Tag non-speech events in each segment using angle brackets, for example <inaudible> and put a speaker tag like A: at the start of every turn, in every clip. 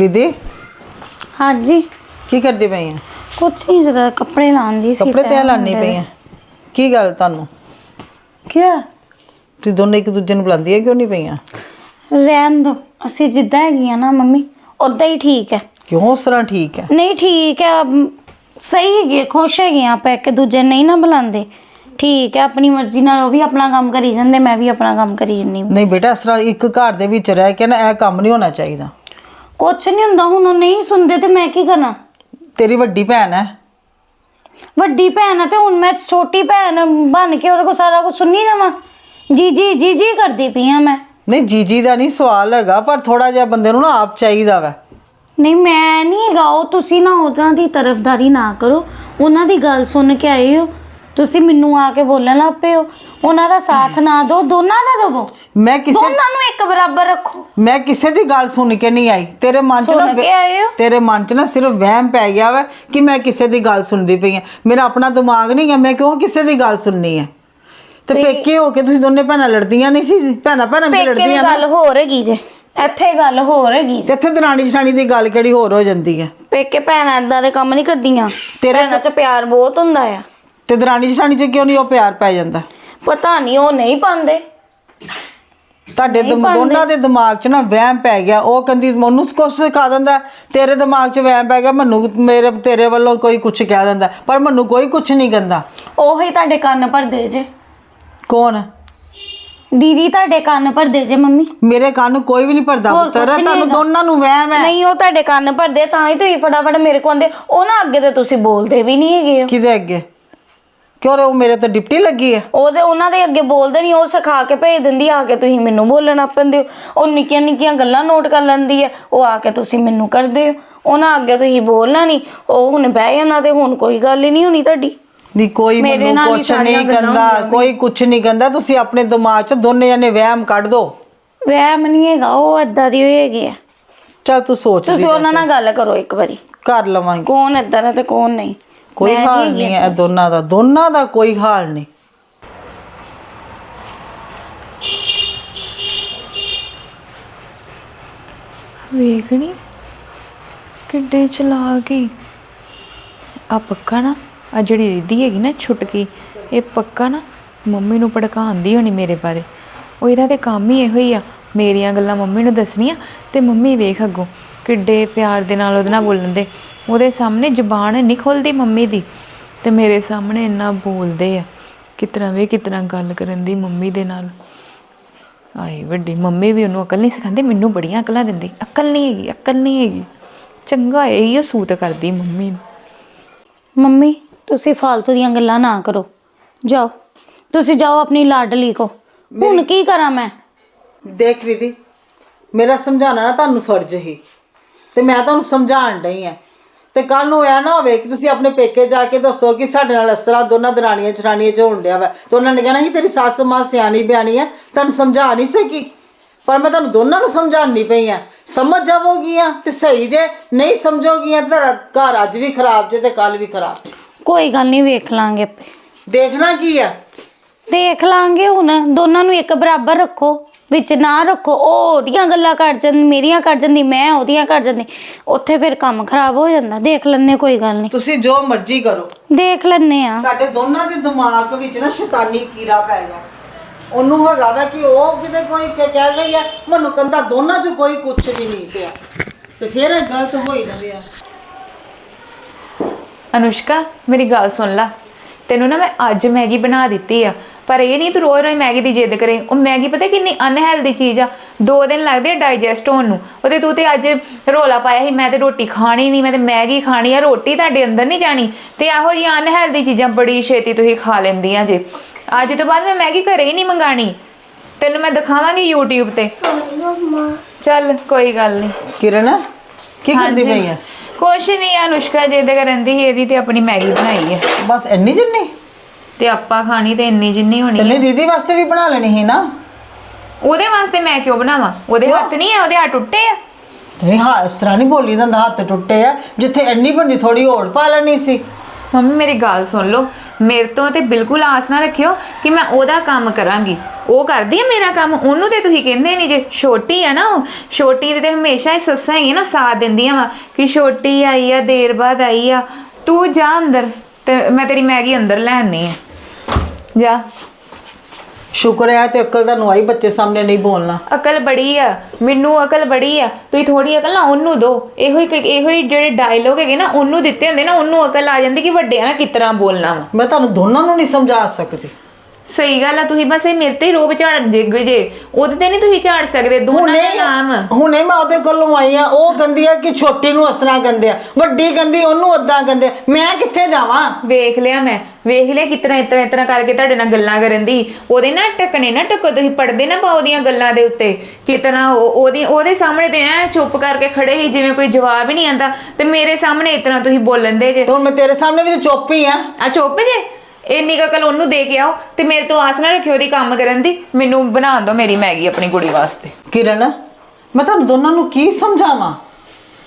A: ਦੀਦੀ?
B: ਹਾਂਜੀ।
A: ਕੀ ਕਰਦੀ ਪਈ ਆ?
B: ਕੁਛ ਨਹੀਂ ਜਰਾ ਕੱਪੜੇ ਲਾਉਂਦੀ ਸੀ
A: ਕੱਪੜੇ ਤੇ ਲਾਣੀ ਪਈ ਆ। ਕੀ ਗੱਲ ਤੁਹਾਨੂੰ?
B: ਕੀ
A: ਤੁਸੀਂ ਦੋਨੇ ਇੱਕ ਦੂਜੇ ਨੂੰ ਬੁਲਾਉਂਦੀ ਹੈ ਕਿਉਂ ਨਹੀਂ ਪਈਆਂ?
B: ਰਹਿਣ ਦੋ ਅਸੀਂ ਜਿੱਦਾਂ ਹੈਗੀਆਂ ਨਾ ਮੰਮੀ ਉਦਾਂ ਹੀ ਠੀਕ ਹੈ।
A: ਕਿਉਂ ਉਸ ਤਰ੍ਹਾਂ ਠੀਕ ਹੈ?
B: ਨਹੀਂ ਠੀਕ ਹੈ ਅਮ, ਸਹੀ ਹੈਗੇ ਖੁਸ਼ ਹੈਗੇ ਆ ਆਪਾਂ ਇੱਕ ਦੂਜੇ ਨੂੰ ਨਹੀਂ ਨਾ ਬੁਲਾਉਂਦੇ। ਠੀਕ ਹੈ ਆਪਣੀ ਮਰਜ਼ੀ ਨਾਲ ਉਹ ਵੀ ਆਪਣਾ ਕੰਮ ਕਰੀ ਜਾਂਦੇ ਮੈਂ ਵੀ ਆਪਣਾ ਕੰਮ ਕਰੀ ਜਾਂਦੀ
A: ਨਹੀਂ ਬੇਟਾ ਇਸ ਤਰ੍ਹਾਂ ਇੱਕ ਘਰ ਦੇ ਵਿੱਚ ਰਹਿ ਕੇ ਨਾ ਇਹ ਕੰਮ ਨਹੀਂ ਹੋਣਾ ਚਾਹੀਦਾ।
B: ਕੁਛ ਨਹੀਂ ਹੁੰਦਾ ਹੁਣ ਉਹ ਨਹੀਂ ਸੁਣਦੇ ਤੇ ਮੈਂ ਕੀ ਕਰਾਂ?
A: ਤੇਰੀ ਵੱਡੀ ਭੈਣ ਹੈ।
B: ਵੱਡੀ ਭੈਣ ਆ ਤੇ ਹੁਣ ਮੈਂ ਛੋਟੀ ਭੈਣ ਬਣ ਕੇ ਉਹਦੇ ਕੋ ਸਾਰਾ ਕੁਝ ਸੁਣੀ ਜਾਵਾਂ ਜੀ ਜੀ ਜੀ ਜੀ ਕਰਦੀ ਪਈ ਆ ਮੈਂ।
A: ਨਹੀਂ ਜੀਜੀ ਦਾ ਨਹੀਂ ਸਵਾਲ ਹੈਗਾ ਪਰ ਥੋੜਾ ਜਿਹਾ ਬੰਦੇ ਨੂੰ ਨਾ ਆਪ ਚਾਹੀਦਾ ਵਾ।
B: ਨਹੀਂ ਮੈਂ ਨਹੀਂ ਹੈਗਾ ਉਹ ਤੁਸੀਂ ਨਾ ਉਹਨਾਂ ਦੀ ਤਰਫਦਾਰੀ ਨਾ ਕਰੋ। ਉਹਨਾਂ ਦੀ ਗੱਲ ਸੁਣ ਕੇ ਆਏ ਹੋ। ਤੁਸੀਂ ਮੈਨੂੰ ਆ ਕੇ ਬੋਲਣ ਲੱਗ ਪਏ ਹੋ। ਉਹਨਾਂ ਦਾ ਸਾਥ ਨਾ ਦਿਓ ਦੋਨਾਂ ਦਾ ਦੇਵੋ।
A: ਮੈਂ ਕਿਸੇ
B: ਦੋਨਾਂ ਨੂੰ ਇੱਕ ਬਰਾਬਰ ਰੱਖੋ।
A: ਮੈਂ ਕਿਸੇ ਦੀ ਗੱਲ ਸੁਣ ਕੇ ਨਹੀਂ ਆਈ। ਤੇਰੇ ਮਨ 'ਚ ਨਾ
B: ਸੁਣ ਕੇ ਆਏ ਹੋ?
A: ਤੇਰੇ ਮਨ 'ਚ ਨਾ ਸਿਰਫ ਵਹਿਮ ਪੈ ਗਿਆ ਵਾ ਕਿ ਮੈਂ ਕਿਸੇ ਦੀ ਗੱਲ ਸੁਣਦੀ ਪਈ ਆ। ਮੇਰਾ ਆਪਣਾ ਦਿਮਾਗ ਨਹੀਂ ਹੈ ਮੈਂ ਕਿਉਂ ਕਿਸੇ ਦੀ ਗੱਲ ਸੁਣਨੀ ਹੈ ਤੇ ਪੇਕੇ ਹੋ ਕੇ ਤੁਸੀਂ ਦੋਨੇ ਭੈਣਾਂ ਲੜਦੀਆਂ ਨਹੀਂ ਸੀ? ਭੈਣਾਂ ਭੈਣਾਂ ਵੀ
B: ਪੇਕੇ ਦੀ
A: ਲੜਦੀਆਂ ਨਾ।
B: ਗੱਲ ਹੋਰ ਹੈਗੀ ਜੇ। ਇੱਥੇ ਗੱਲ ਹੋਰ ਹੈਗੀ
A: ਤੇ ਇੱਥੇ ਦਰਾਣੀ ਜਠਾਣੀ ਦੀ ਗੱਲ ਕਿਹੜੀ ਹੋਰ ਹੋ ਜਾਂਦੀ ਹੈ
B: ਪੇਕੇ ਭੈਣਾਂ ਇਦਾਂ ਦੇ ਕੰਮ ਨਹੀਂ ਕਰਦੀਆਂ।
A: ਤੇਰੇ
B: ਭੈਣਾਂ 'ਚ ਪਿਆਰ ਬਹੁਤ ਹੁੰਦਾ ਆ।
A: ਤੇ ਦਰਾਣੀ ਜਠਾਣੀ 'ਚ ਕਿਉਂ ਨਹੀਂ ਉਹ ਪਿਆਰ ਪੈ ਜਾਂਦਾ?
B: ਪਤਾ ਨਹੀਂ ਉਹ ਨਹੀਂ ਪਾਉਂਦੇ।
A: ਤੁਹਾਡੇ ਦਿਮ- ਦੋਨਾਂ ਦੇ ਦਿਮਾਗ 'ਚ ਨਾ ਵਹਿਮ ਪੈ ਗਿਆ। ਉਹ ਕਹਿੰਦੀ ਮੈਨੂੰ ਕੁਛ ਸਿਖਾ ਦਿੰਦਾ ਤੇਰੇ ਦਿਮਾਗ 'ਚ ਵਹਿਮ ਪੈ ਗਿਆ। ਮੈਨੂੰ ਮੇਰੇ ਤੇਰੇ ਵੱਲੋਂ ਕੋਈ ਕੁਛ ਕਹਿ ਦਿੰਦਾ ਪਰ ਮੈਨੂੰ ਕੋਈ ਕੁਛ ਨਹੀਂ ਕਹਿੰਦਾ।
B: ਉਹੀ ਤੁਹਾਡੇ ਕੰਨ ਭਰਦੇ ਜੇ।
A: ਕੌਣ?
B: ਦੀਦੀ ਤੁਹਾਡੇ ਕੰਨ ਭਰਦੇ ਜੇ ਮੰਮੀ।
A: ਮੇਰੇ ਕੰਨ ਨੂੰ ਕੋਈ ਵੀ ਨਹੀਂ ਭਰਦਾ
B: ਹੋਰ
A: ਪੁੱਤਰ।
B: ਕੁਛ
A: ਤੁਹਾਨੂੰ
B: ਹੈਗਾ।
A: ਦੋਨਾਂ ਨੂੰ ਵਹਿਮ ਹੈ।
B: ਨਹੀਂ ਉਹ ਤੁਹਾਡੇ ਕੰਨ ਭਰਦੇ ਤਾਂ ਹੀ ਤੁਸੀਂ ਫਟਾਫਟ ਮੇਰੇ ਕੋਲ ਆਉਂਦੇ। ਉਹ ਨਾ ਅੱਗੇ ਤੇ ਤੁਸੀਂ ਬੋਲਦੇ ਵੀ ਨਹੀਂ ਹੈਗੇ ਹੋ।
A: ਕਿਹਦੇ ਅੱਗੇ? ਕਿਉਂ ਰੇ ਉਹ ਮੇਰੇ ਤੇ ਡਿਪਟੀ ਲੱਗੀ ਹੈ
B: ਉਹਦੇ ਉਹਨਾਂ ਦੇ ਅੱਗੇ ਬੋਲਦੇ ਨਹੀਂ ਉਹ ਸਿਖਾ ਕੇ ਭੇਜ ਦਿੰਦੀ ਆ ਕੇ ਤੁਸੀਂ ਮੈਨੂੰ ਬੋਲਣ ਆਪੰਦੇ ਹੋ ਉਹ ਨਿੱਕੀਆਂ ਨਿੱਕੀਆਂ ਗੱਲਾਂ ਨੋਟ ਕਰ ਲੈਂਦੀ ਹੈ ਉਹ ਆ ਕੇ ਤੁਸੀਂ ਮੈਨੂੰ ਕਰਦੇ ਹੋ ਉਹਨਾਂ ਅੱਗੇ ਤੁਸੀਂ ਬੋਲਣਾ ਨਹੀਂ ਉਹ ਹੁਣ ਬਹਿ ਜਾਣਾ ਤੇ ਹੁਣ ਕੋਈ ਗੱਲ ਹੀ ਨਹੀਂ ਹੋਣੀ ਤੁਹਾਡੀ।
A: ਨਹੀਂ ਕੋਈ
B: ਮੇਰੇ
A: ਮੈਨੂੰ
B: ਨਾਲ ਹੀ
A: ਕੁਛ
B: ਸਾਰੀਆਂ
A: ਨਹੀਂ
B: ਗੱਲਾਂ
A: ਕਹਿੰਦਾ
B: ਹੁੰਦੀਆਂ
A: ਕੋਈ ਕੁਛ ਨਹੀਂ ਕਹਿੰਦਾ। ਤੁਸੀਂ ਆਪਣੇ ਦਿਮਾਗ 'ਚ ਦੋਨੇ ਜਣੇ ਵਹਿਮ ਕੱਢ ਦੋ।
B: ਵਹਿਮ ਨਹੀਂ ਹੈਗਾ ਉਹ ਏਦਾਂ ਦੀ ਹੋਈ ਹੈਗੀ ਆ।
A: ਚੱਲ ਤੂੰ ਸੋਚ ਲਈ
B: ਤੁਸੀਂ ਉਹਨਾਂ ਨਾਲ ਗੱਲ ਕਰੋ ਇੱਕ ਵਾਰੀ।
A: ਕਰ ਲਵਾਂਗੇ।
B: ਕੌਣ ਏਦਾਂ ਦਾ ਤੇ ਕੌਣ ਨਹੀਂ।
A: ਕੋਈ
B: ਮੈਂ
A: ਹਾਲ ਨਹੀਂ ਹੈ ਇਹ ਦੋਨਾਂ ਦਾ ਦੋਨਾਂ ਦਾ ਕੋਈ ਹਾਲ ਨਹੀਂ।
C: ਵੇਖਣੀ ਕਿੱਡੇ ਚਲਾ ਗਈ। ਆ ਪੱਕਾ ਨਾ ਆ ਜਿਹੜੀ ਰਿੱਧੀ ਹੈਗੀ ਨਾ ਛੁਟਕੀ ਇਹ ਪੱਕਾ ਨਾ ਮੰਮੀ ਨੂੰ ਭੜਕਾਉਂਦੀ ਹੋਣੀ ਮੇਰੇ ਬਾਰੇ। ਉਹ ਇਹਦਾ ਤੇ ਕੰਮ ਹੀ ਇਹੋ ਹੀ ਆ ਮੇਰੀਆਂ ਗੱਲਾਂ ਮੰਮੀ ਨੂੰ ਦੱਸਣੀਆਂ ਤੇ ਮੰਮੀ ਵੇਖ ਅੱਗੋਂ ਕਿੱਡੇ ਪਿਆਰ ਦੇ ਨਾਲ ਉਹਦੇ ਨਾਲ ਬੋਲਣ ਦੇ। ਉਹਦੇ ਸਾਹਮਣੇ ਜ਼ੁਬਾਨ ਨਹੀਂ ਖੁੱਲਦੀ ਮੰਮੀ ਦੀ ਤੇ ਮੇਰੇ ਸਾਹਮਣੇ ਇੰਨਾ ਬੋਲਦੇ ਆ। ਕਿਤਨਾ ਵੇ ਕਿਤਨਾ ਗੱਲ ਕਰਨ ਦੀ ਮੰਮੀ ਦੇ ਨਾਲ। ਆਏ ਵੱਡੀ ਮੰਮੀ ਵੀ ਉਹਨੂੰ ਅਕਲ ਨਹੀਂ ਸਿਖਾਉਂਦੀ ਮੈਨੂੰ ਬੜੀਆਂ ਅਕਲਾਂ ਦਿੰਦੀ। ਅਕਲ ਨਹੀਂ ਹੈਗੀ ਅਕਲ ਨਹੀਂ ਹੈਗੀ। ਚੰਗਾ ਇਹ ਹੀ ਸੂਤ ਕਰਦੀ ਮੰਮੀ ਨੂੰ।
B: ਮੰਮੀ ਤੁਸੀਂ ਫालतू ਦੀਆਂ ਗੱਲਾਂ ਨਾ ਕਰੋ। ਜਾਓ ਤੁਸੀਂ ਜਾਓ ਆਪਣੀ ਲਾਡਲੀ ਕੋ ਹੁਣ ਕੀ ਕਰਾਂ ਮੈਂ?
A: ਦੇਖ ਰੀਦੀ ਮੇਰਾ ਸਮਝਾਉਣਾ ਨਾ ਤੁਹਾਨੂੰ ਫਰਜ਼ ਹੀ। ਤੇ ਮੈਂ ਤੁਹਾਨੂੰ ਸਮਝਾਉਣ ਡਈ ਆ। ਤੇ ਕੱਲ ਨੂੰ ਐ ਨਾ ਹੋਵੇ ਕਿ ਤੁਸੀਂ ਆਪਣੇ ਪੇਕੇ ਜਾ ਕੇ ਦੱਸੋ ਕਿ ਸਾਡੇ ਨਾਲ ਇਸ ਤਰ੍ਹਾਂ ਦੋਨਾਂ ਦਰਾਣੀਆਂ ਜਠਾਣੀਆਂ ਚ ਹੋਣ ਡਿਆ ਵਾ ਤੇ ਉਹਨਾਂ ਨੇ ਕਹਿਣਾ ਸੀ ਤੇਰੀ ਸੱਸ ਮਾਂ ਸਿਆਣੀ ਬਿਆਣੀ ਹੈ ਤੁਹਾਨੂੰ ਸਮਝਾ ਨਹੀਂ ਸਕੀ। ਪਰ ਮੈਂ ਤੁਹਾਨੂੰ ਦੋਨਾਂ ਨੂੰ ਸਮਝਾਉਣੀ ਪਈ ਆ। ਸਮਝ ਜਾਵੋਗੀਆਂ ਤੇ ਸਹੀ ਜੇ ਨਹੀਂ ਸਮਝੋਗੀਆਂ ਤਾਂ ਘਰ ਅੱਜ ਵੀ ਖਰਾਬ ਜੇ ਤੇ ਕੱਲ ਵੀ ਖਰਾਬ
B: ਕੋਈ ਗੱਲ ਨਹੀਂ ਵੇਖ ਲਾਂਗੇ। ਆਪੇ
A: ਦੇਖਣਾ ਕੀ ਆ?
B: ਦੇਖ ਲਾਂਗੇ ਹੁਣ ਦੋਨਾਂ ਨੂੰ ਇੱਕ ਬਰਾਬਰ ਰੱਖੋ ਵਿੱਚ ਨਾ ਰੱਖੋ। ਉਹ ਉਹਦੀਆਂ ਗੱਲਾਂ ਕਰ ਜਾਂਦੀ ਮੇਰੀਆਂ ਕਰ ਜਾਂਦੀ ਮੈਂ ਉਹਦੀਆਂ ਕਰ ਜਾਂਦੀ। ਉੱਥੇ ਫਿਰ ਕੰਮ ਖਰਾਬ ਹੋ ਜਾਂਦਾ ਦੇਖ ਲੈਣੇ ਕੋਈ ਗੱਲ ਨਹੀਂ।
A: ਤੁਸੀਂ ਜੋ ਮਰਜ਼ੀ ਕਰੋ।
B: ਦੇਖ ਲੈਣੇ ਆ
A: ਤੁਹਾਡੇ ਦੋਨਾਂ ਦੇ ਦਿਮਾਗ ਵਿੱਚ ਨਾ ਸ਼ੈਤਾਨੀ ਕੀੜਾ ਪੈ ਗਿਆ। ਉਹਨੂੰ ਹੈਗਾ ਵਾ ਕਿ ਉਹ ਕਿਤੇ ਕੋਈ ਕਹਿ ਕਹਿ ਗਈ ਆ ਮੈਨੂੰ ਕੰਦਾ ਦੋਨਾਂ 'ਚ ਕੋਈ ਕੁਛ ਵੀ ਨਹੀਂ ਪਿਆ। ਤੇ ਫਿਰ ਇਹ ਗਲਤ ਹੋ ਹੀ ਜਾਂਦੇ ਆ।
C: ਅਨੁਸ਼ਕਾ ਮੇਰੀ ਗੱਲ ਸੁਣ ਲੈ। ਤੈਨੂੰ ਨਾ ਮੈਂ ਅੱਜ ਮੈਗੀ ਬਣਾ ਦਿੱਤੀ ਆ। ਪਰ ਇਹ ਨਹੀਂ ਤੂੰ ਰੋਜ਼ ਰੋਜ਼ ਮੈਗੀ ਦੀ ਜਿੱਦ ਕਰੇ। ਉਹ ਮੈਗੀ ਪਤਾ ਕਿੰਨੀ ਅਨਹੈਲਦੀ ਚੀਜ਼ ਆ। ਦੋ ਦਿਨ ਲੱਗਦੇ ਡਾਈਜੈਸਟ ਹੋਣ ਨੂੰ। ਉਹਦੇ ਤੂੰ ਤੇ ਅੱਜ ਰੋਲਾ ਪਾਇਆ ਸੀ ਮੈਂ ਤੇ ਰੋਟੀ ਖਾਣੀ ਨਹੀਂ ਮੈਂ ਤੇ ਮੈਗੀ ਖਾਣੀ ਆ ਰੋਟੀ ਤੁਹਾਡੇ ਅੰਦਰ ਨਹੀਂ ਜਾਣੀ। ਤੇ ਇਹੋ ਜਿਹੀਆਂ ਅਨਹੈਲਦੀ ਚੀਜ਼ਾਂ ਬੜੀ ਛੇਤੀ ਤੁਸੀਂ ਖਾ ਲੈਂਦੀਆਂ ਜੇ। ਅੱਜ ਤੋਂ ਬਾਅਦ ਮੈਂ ਮੈਗੀ ਘਰੇ ਹੀ ਨਹੀਂ ਮੰਗਾਣੀ। ਤੈਨੂੰ ਮੈਂ ਦਿਖਾਵਾਂਗੀ YouTube ਤੇ। ਚੱਲ ਕੋਈ ਗੱਲ ਨਹੀਂ।
A: ਕਿਰਨ ਕੀ ਕਰਦੀ ਪਈ ਆ?
C: ਕੁਛ ਨਹੀਂ ਅਨੁਸ਼ਕਾ ਜਿੱਦ ਕਰਨ ਦੀ ਇਹਦੀ ਤੇ ਆਪਣੀ ਮੈਗੀ ਬਣਾਈ ਹੈ
A: ਬਸ ਇੰਨੀ ਜਿੰਨੀ?
C: ਤੇ ਆਪਾਂ ਖਾਣੀ ਤੇ ਇੰਨੀ ਜਿੰਨੀ ਹੋਣੀ
A: ਤੇ
C: ਹੈ
A: ਨਹੀਂ ਦੀਦੀ ਵਾਸਤੇ ਵੀ ਬਣਾ ਲੈਣੀ ਸੀ ਨਾ।
C: ਉਹਦੇ ਵਾਸਤੇ ਮੈਂ ਕਿਉਂ ਬਣਾਵਾਂ? ਉਹਦੇ? ਹੱਥ ਨਹੀਂ ਆ ਉਹਦੇ ਹੱਥ ਟੁੱਟੇ ਆ।
A: ਨਹੀਂ ਹਾਂ ਇਸ ਤਰ੍ਹਾਂ ਨਹੀਂ ਬੋਲੀ ਜਾਂਦਾ ਹੱਥ ਟੁੱਟੇ ਆ। ਜਿੱਥੇ ਇੰਨੀ ਬੰਦੀ ਥੋੜੀ ਹੋਰ ਪਾ ਲੈਣੀ ਸੀ।
C: ਮੰਮੀ ਮੇਰੀ ਗੱਲ ਸੁਣ ਲਓ। ਮੇਰੇ ਤੋਂ ਤੇ ਬਿਲਕੁਲ ਆਸ ਨਾ ਰੱਖਿਓ ਕਿ ਮੈਂ ਉਹਦਾ ਕੰਮ ਕਰਾਂਗੀ। ਉਹ ਕਰਦੀ ਆ ਮੇਰਾ ਕੰਮ? ਉਹਨੂੰ ਤੇ ਤੁਸੀਂ ਕਹਿੰਦੇ ਨਹੀਂ ਜੇ। ਛੋਟੀ ਆ ਨਾ ਉਹ। ਛੋਟੀ ਦੇ ਤੇ ਹਮੇਸ਼ਾ ਹੀ ਸੱਸਾਂ ਹੀ ਨਾ ਸਾਥ ਦਿੰਦੀਆਂ ਵਾ ਕਿ ਛੋਟੀ ਆਈ ਆ ਦੇਰ ਬਾਅਦ ਆਈ ਆ। ਤੂੰ ਜਾ ਅੰਦਰ ਤੇ ਮੈਂ ਤੇਰੀ ਮੈਗੀ ਅੰਦਰ ਲੈਣੀ ਆ। ਜਾ।
A: ਸ਼ੁਕਰ ਹੈ ਤੇ ਅਕਲ ਦਾ ਨਵਾਈ ਬੱਚੇ ਸਾਹਮਣੇ ਨਹੀਂ ਬੋਲਣਾ।
C: ਅਕਲ ਬੜੀ ਆ ਮੈਨੂੰ ਅਕਲ ਬੜੀ ਆ। ਤੁਸੀਂ ਥੋੜੀ ਅਕਲ ਨਾ ਉਹਨੂੰ ਦੋ ਇਹੋ ਹੀ ਇਹੋ ਹੀ ਜਿਹੜੇ ਡਾਇਲੋਗ ਹੈਗੇ ਨਾ ਉਹਨੂੰ ਦਿੱਤੇ ਹੁੰਦੇ ਨਾ ਉਹਨੂੰ ਅਕਲ ਆ ਜਾਂਦੀ ਕਿ ਵੱਡਿਆਂ ਨਾਲ ਕਿਸ ਤਰ੍ਹਾਂ ਬੋਲਣਾ ਵਾ।
A: ਮੈਂ ਤੁਹਾਨੂੰ ਦੋਨਾਂ ਨੂੰ ਨਹੀਂ ਸਮਝਾ ਸਕਦੀ।
C: ਸਹੀ ਗੱਲ ਆ ਤੁਸੀਂ ਬਸ ਇਹ ਮੇਰੇ ਤੇ ਹੀ ਰੋਬ ਝਾੜ ਜੇ ਜੇ। ਉਹਦੇ ਤੇ ਨਹੀਂ ਤੁਸੀਂ ਝਾੜ ਸਕਦੇ ਦੋਨਾਂ
A: ਹੁਣੇ
C: ਦਾ ਨਾਮ।
A: ਹੁਣੇ ਮੈਂ ਉਹਦੇ ਕੋਲੋਂ ਆਈ ਆ ਉਹ ਕਹਿੰਦੀ ਆ ਕਿ ਛੋਟੀ ਨੂੰ ਅਸਰਾ ਕਹਿੰਦੇ ਆ ਵੱਡੀ ਕਹਿੰਦੀ ਉਹਨੂੰ ਅੱਦਾਂ ਕਹਿੰਦੇ ਆ। ਮੈਂ ਕਿੱਥੇ ਜਾਵਾਂ?
C: ਵੇਖ ਲਿਆ ਮੈਂ ਵੇਖ ਲਿਆ ਕਿਤਨਾ ਇਤਨਾ ਇਤਨਾ ਕਰਕੇ ਤੁਹਾਡੇ ਨਾਲ ਗੱਲਾਂ ਕਰਨ ਦੀ। ਉਹਦੇ ਨਾ ਟਕਣੇ ਨਾ ਟਕੋ ਤੁਸੀਂ ਪੜਦੇ ਨਾ ਪਾਓ ਦੀਆਂ ਗੱਲਾਂ ਦੇ ਉੱਤੇ। ਕਿਤਨਾ ਉਹਦੀ ਉਹਦੇ ਸਾਹਮਣੇ ਤੇ ਐ ਚੁੱਪ ਕਰਕੇ ਖੜੇ ਹੀ ਜਿਵੇਂ ਕੋਈ ਜਵਾਬ ਹੀ ਨਹੀਂ ਆਂਦਾ। ਤੇ ਮੇਰੇ ਸਾਹਮਣੇ ਇਤਨਾ ਤੁਸੀਂ ਬੋਲਣ ਦੇ ਜੇ।
A: ਤੇ ਹੁਣ ਮੈਂ ਤੇਰੇ ਸਾਹਮਣੇ ਵੀ ਤੇ ਚੁੱਪ ਹੀ ਆ।
C: ਆ ਚੁੱਪ ਜੇ? ਇੰਨੀ ਕੁ ਅਕਲ ਉਹਨੂੰ ਦੇ ਕੇ ਆਓ ਤੇ ਮੇਰੇ ਤੋਂ ਆਸ ਨਾ ਰੱਖਿਓ ਉਹਦੀ ਕੰਮ ਕਰਨ ਦੀ। ਮੈਨੂੰ ਬਣਾ ਦਿਓ ਮੇਰੀ ਮੈਗੀ ਆਪਣੀ ਕੁੜੀ ਵਾਸਤੇ।
A: ਕਿਰਨ ਮੈਂ ਤੁਹਾਨੂੰ ਦੋਨਾਂ ਨੂੰ ਕੀ ਸਮਝਾਵਾਂ?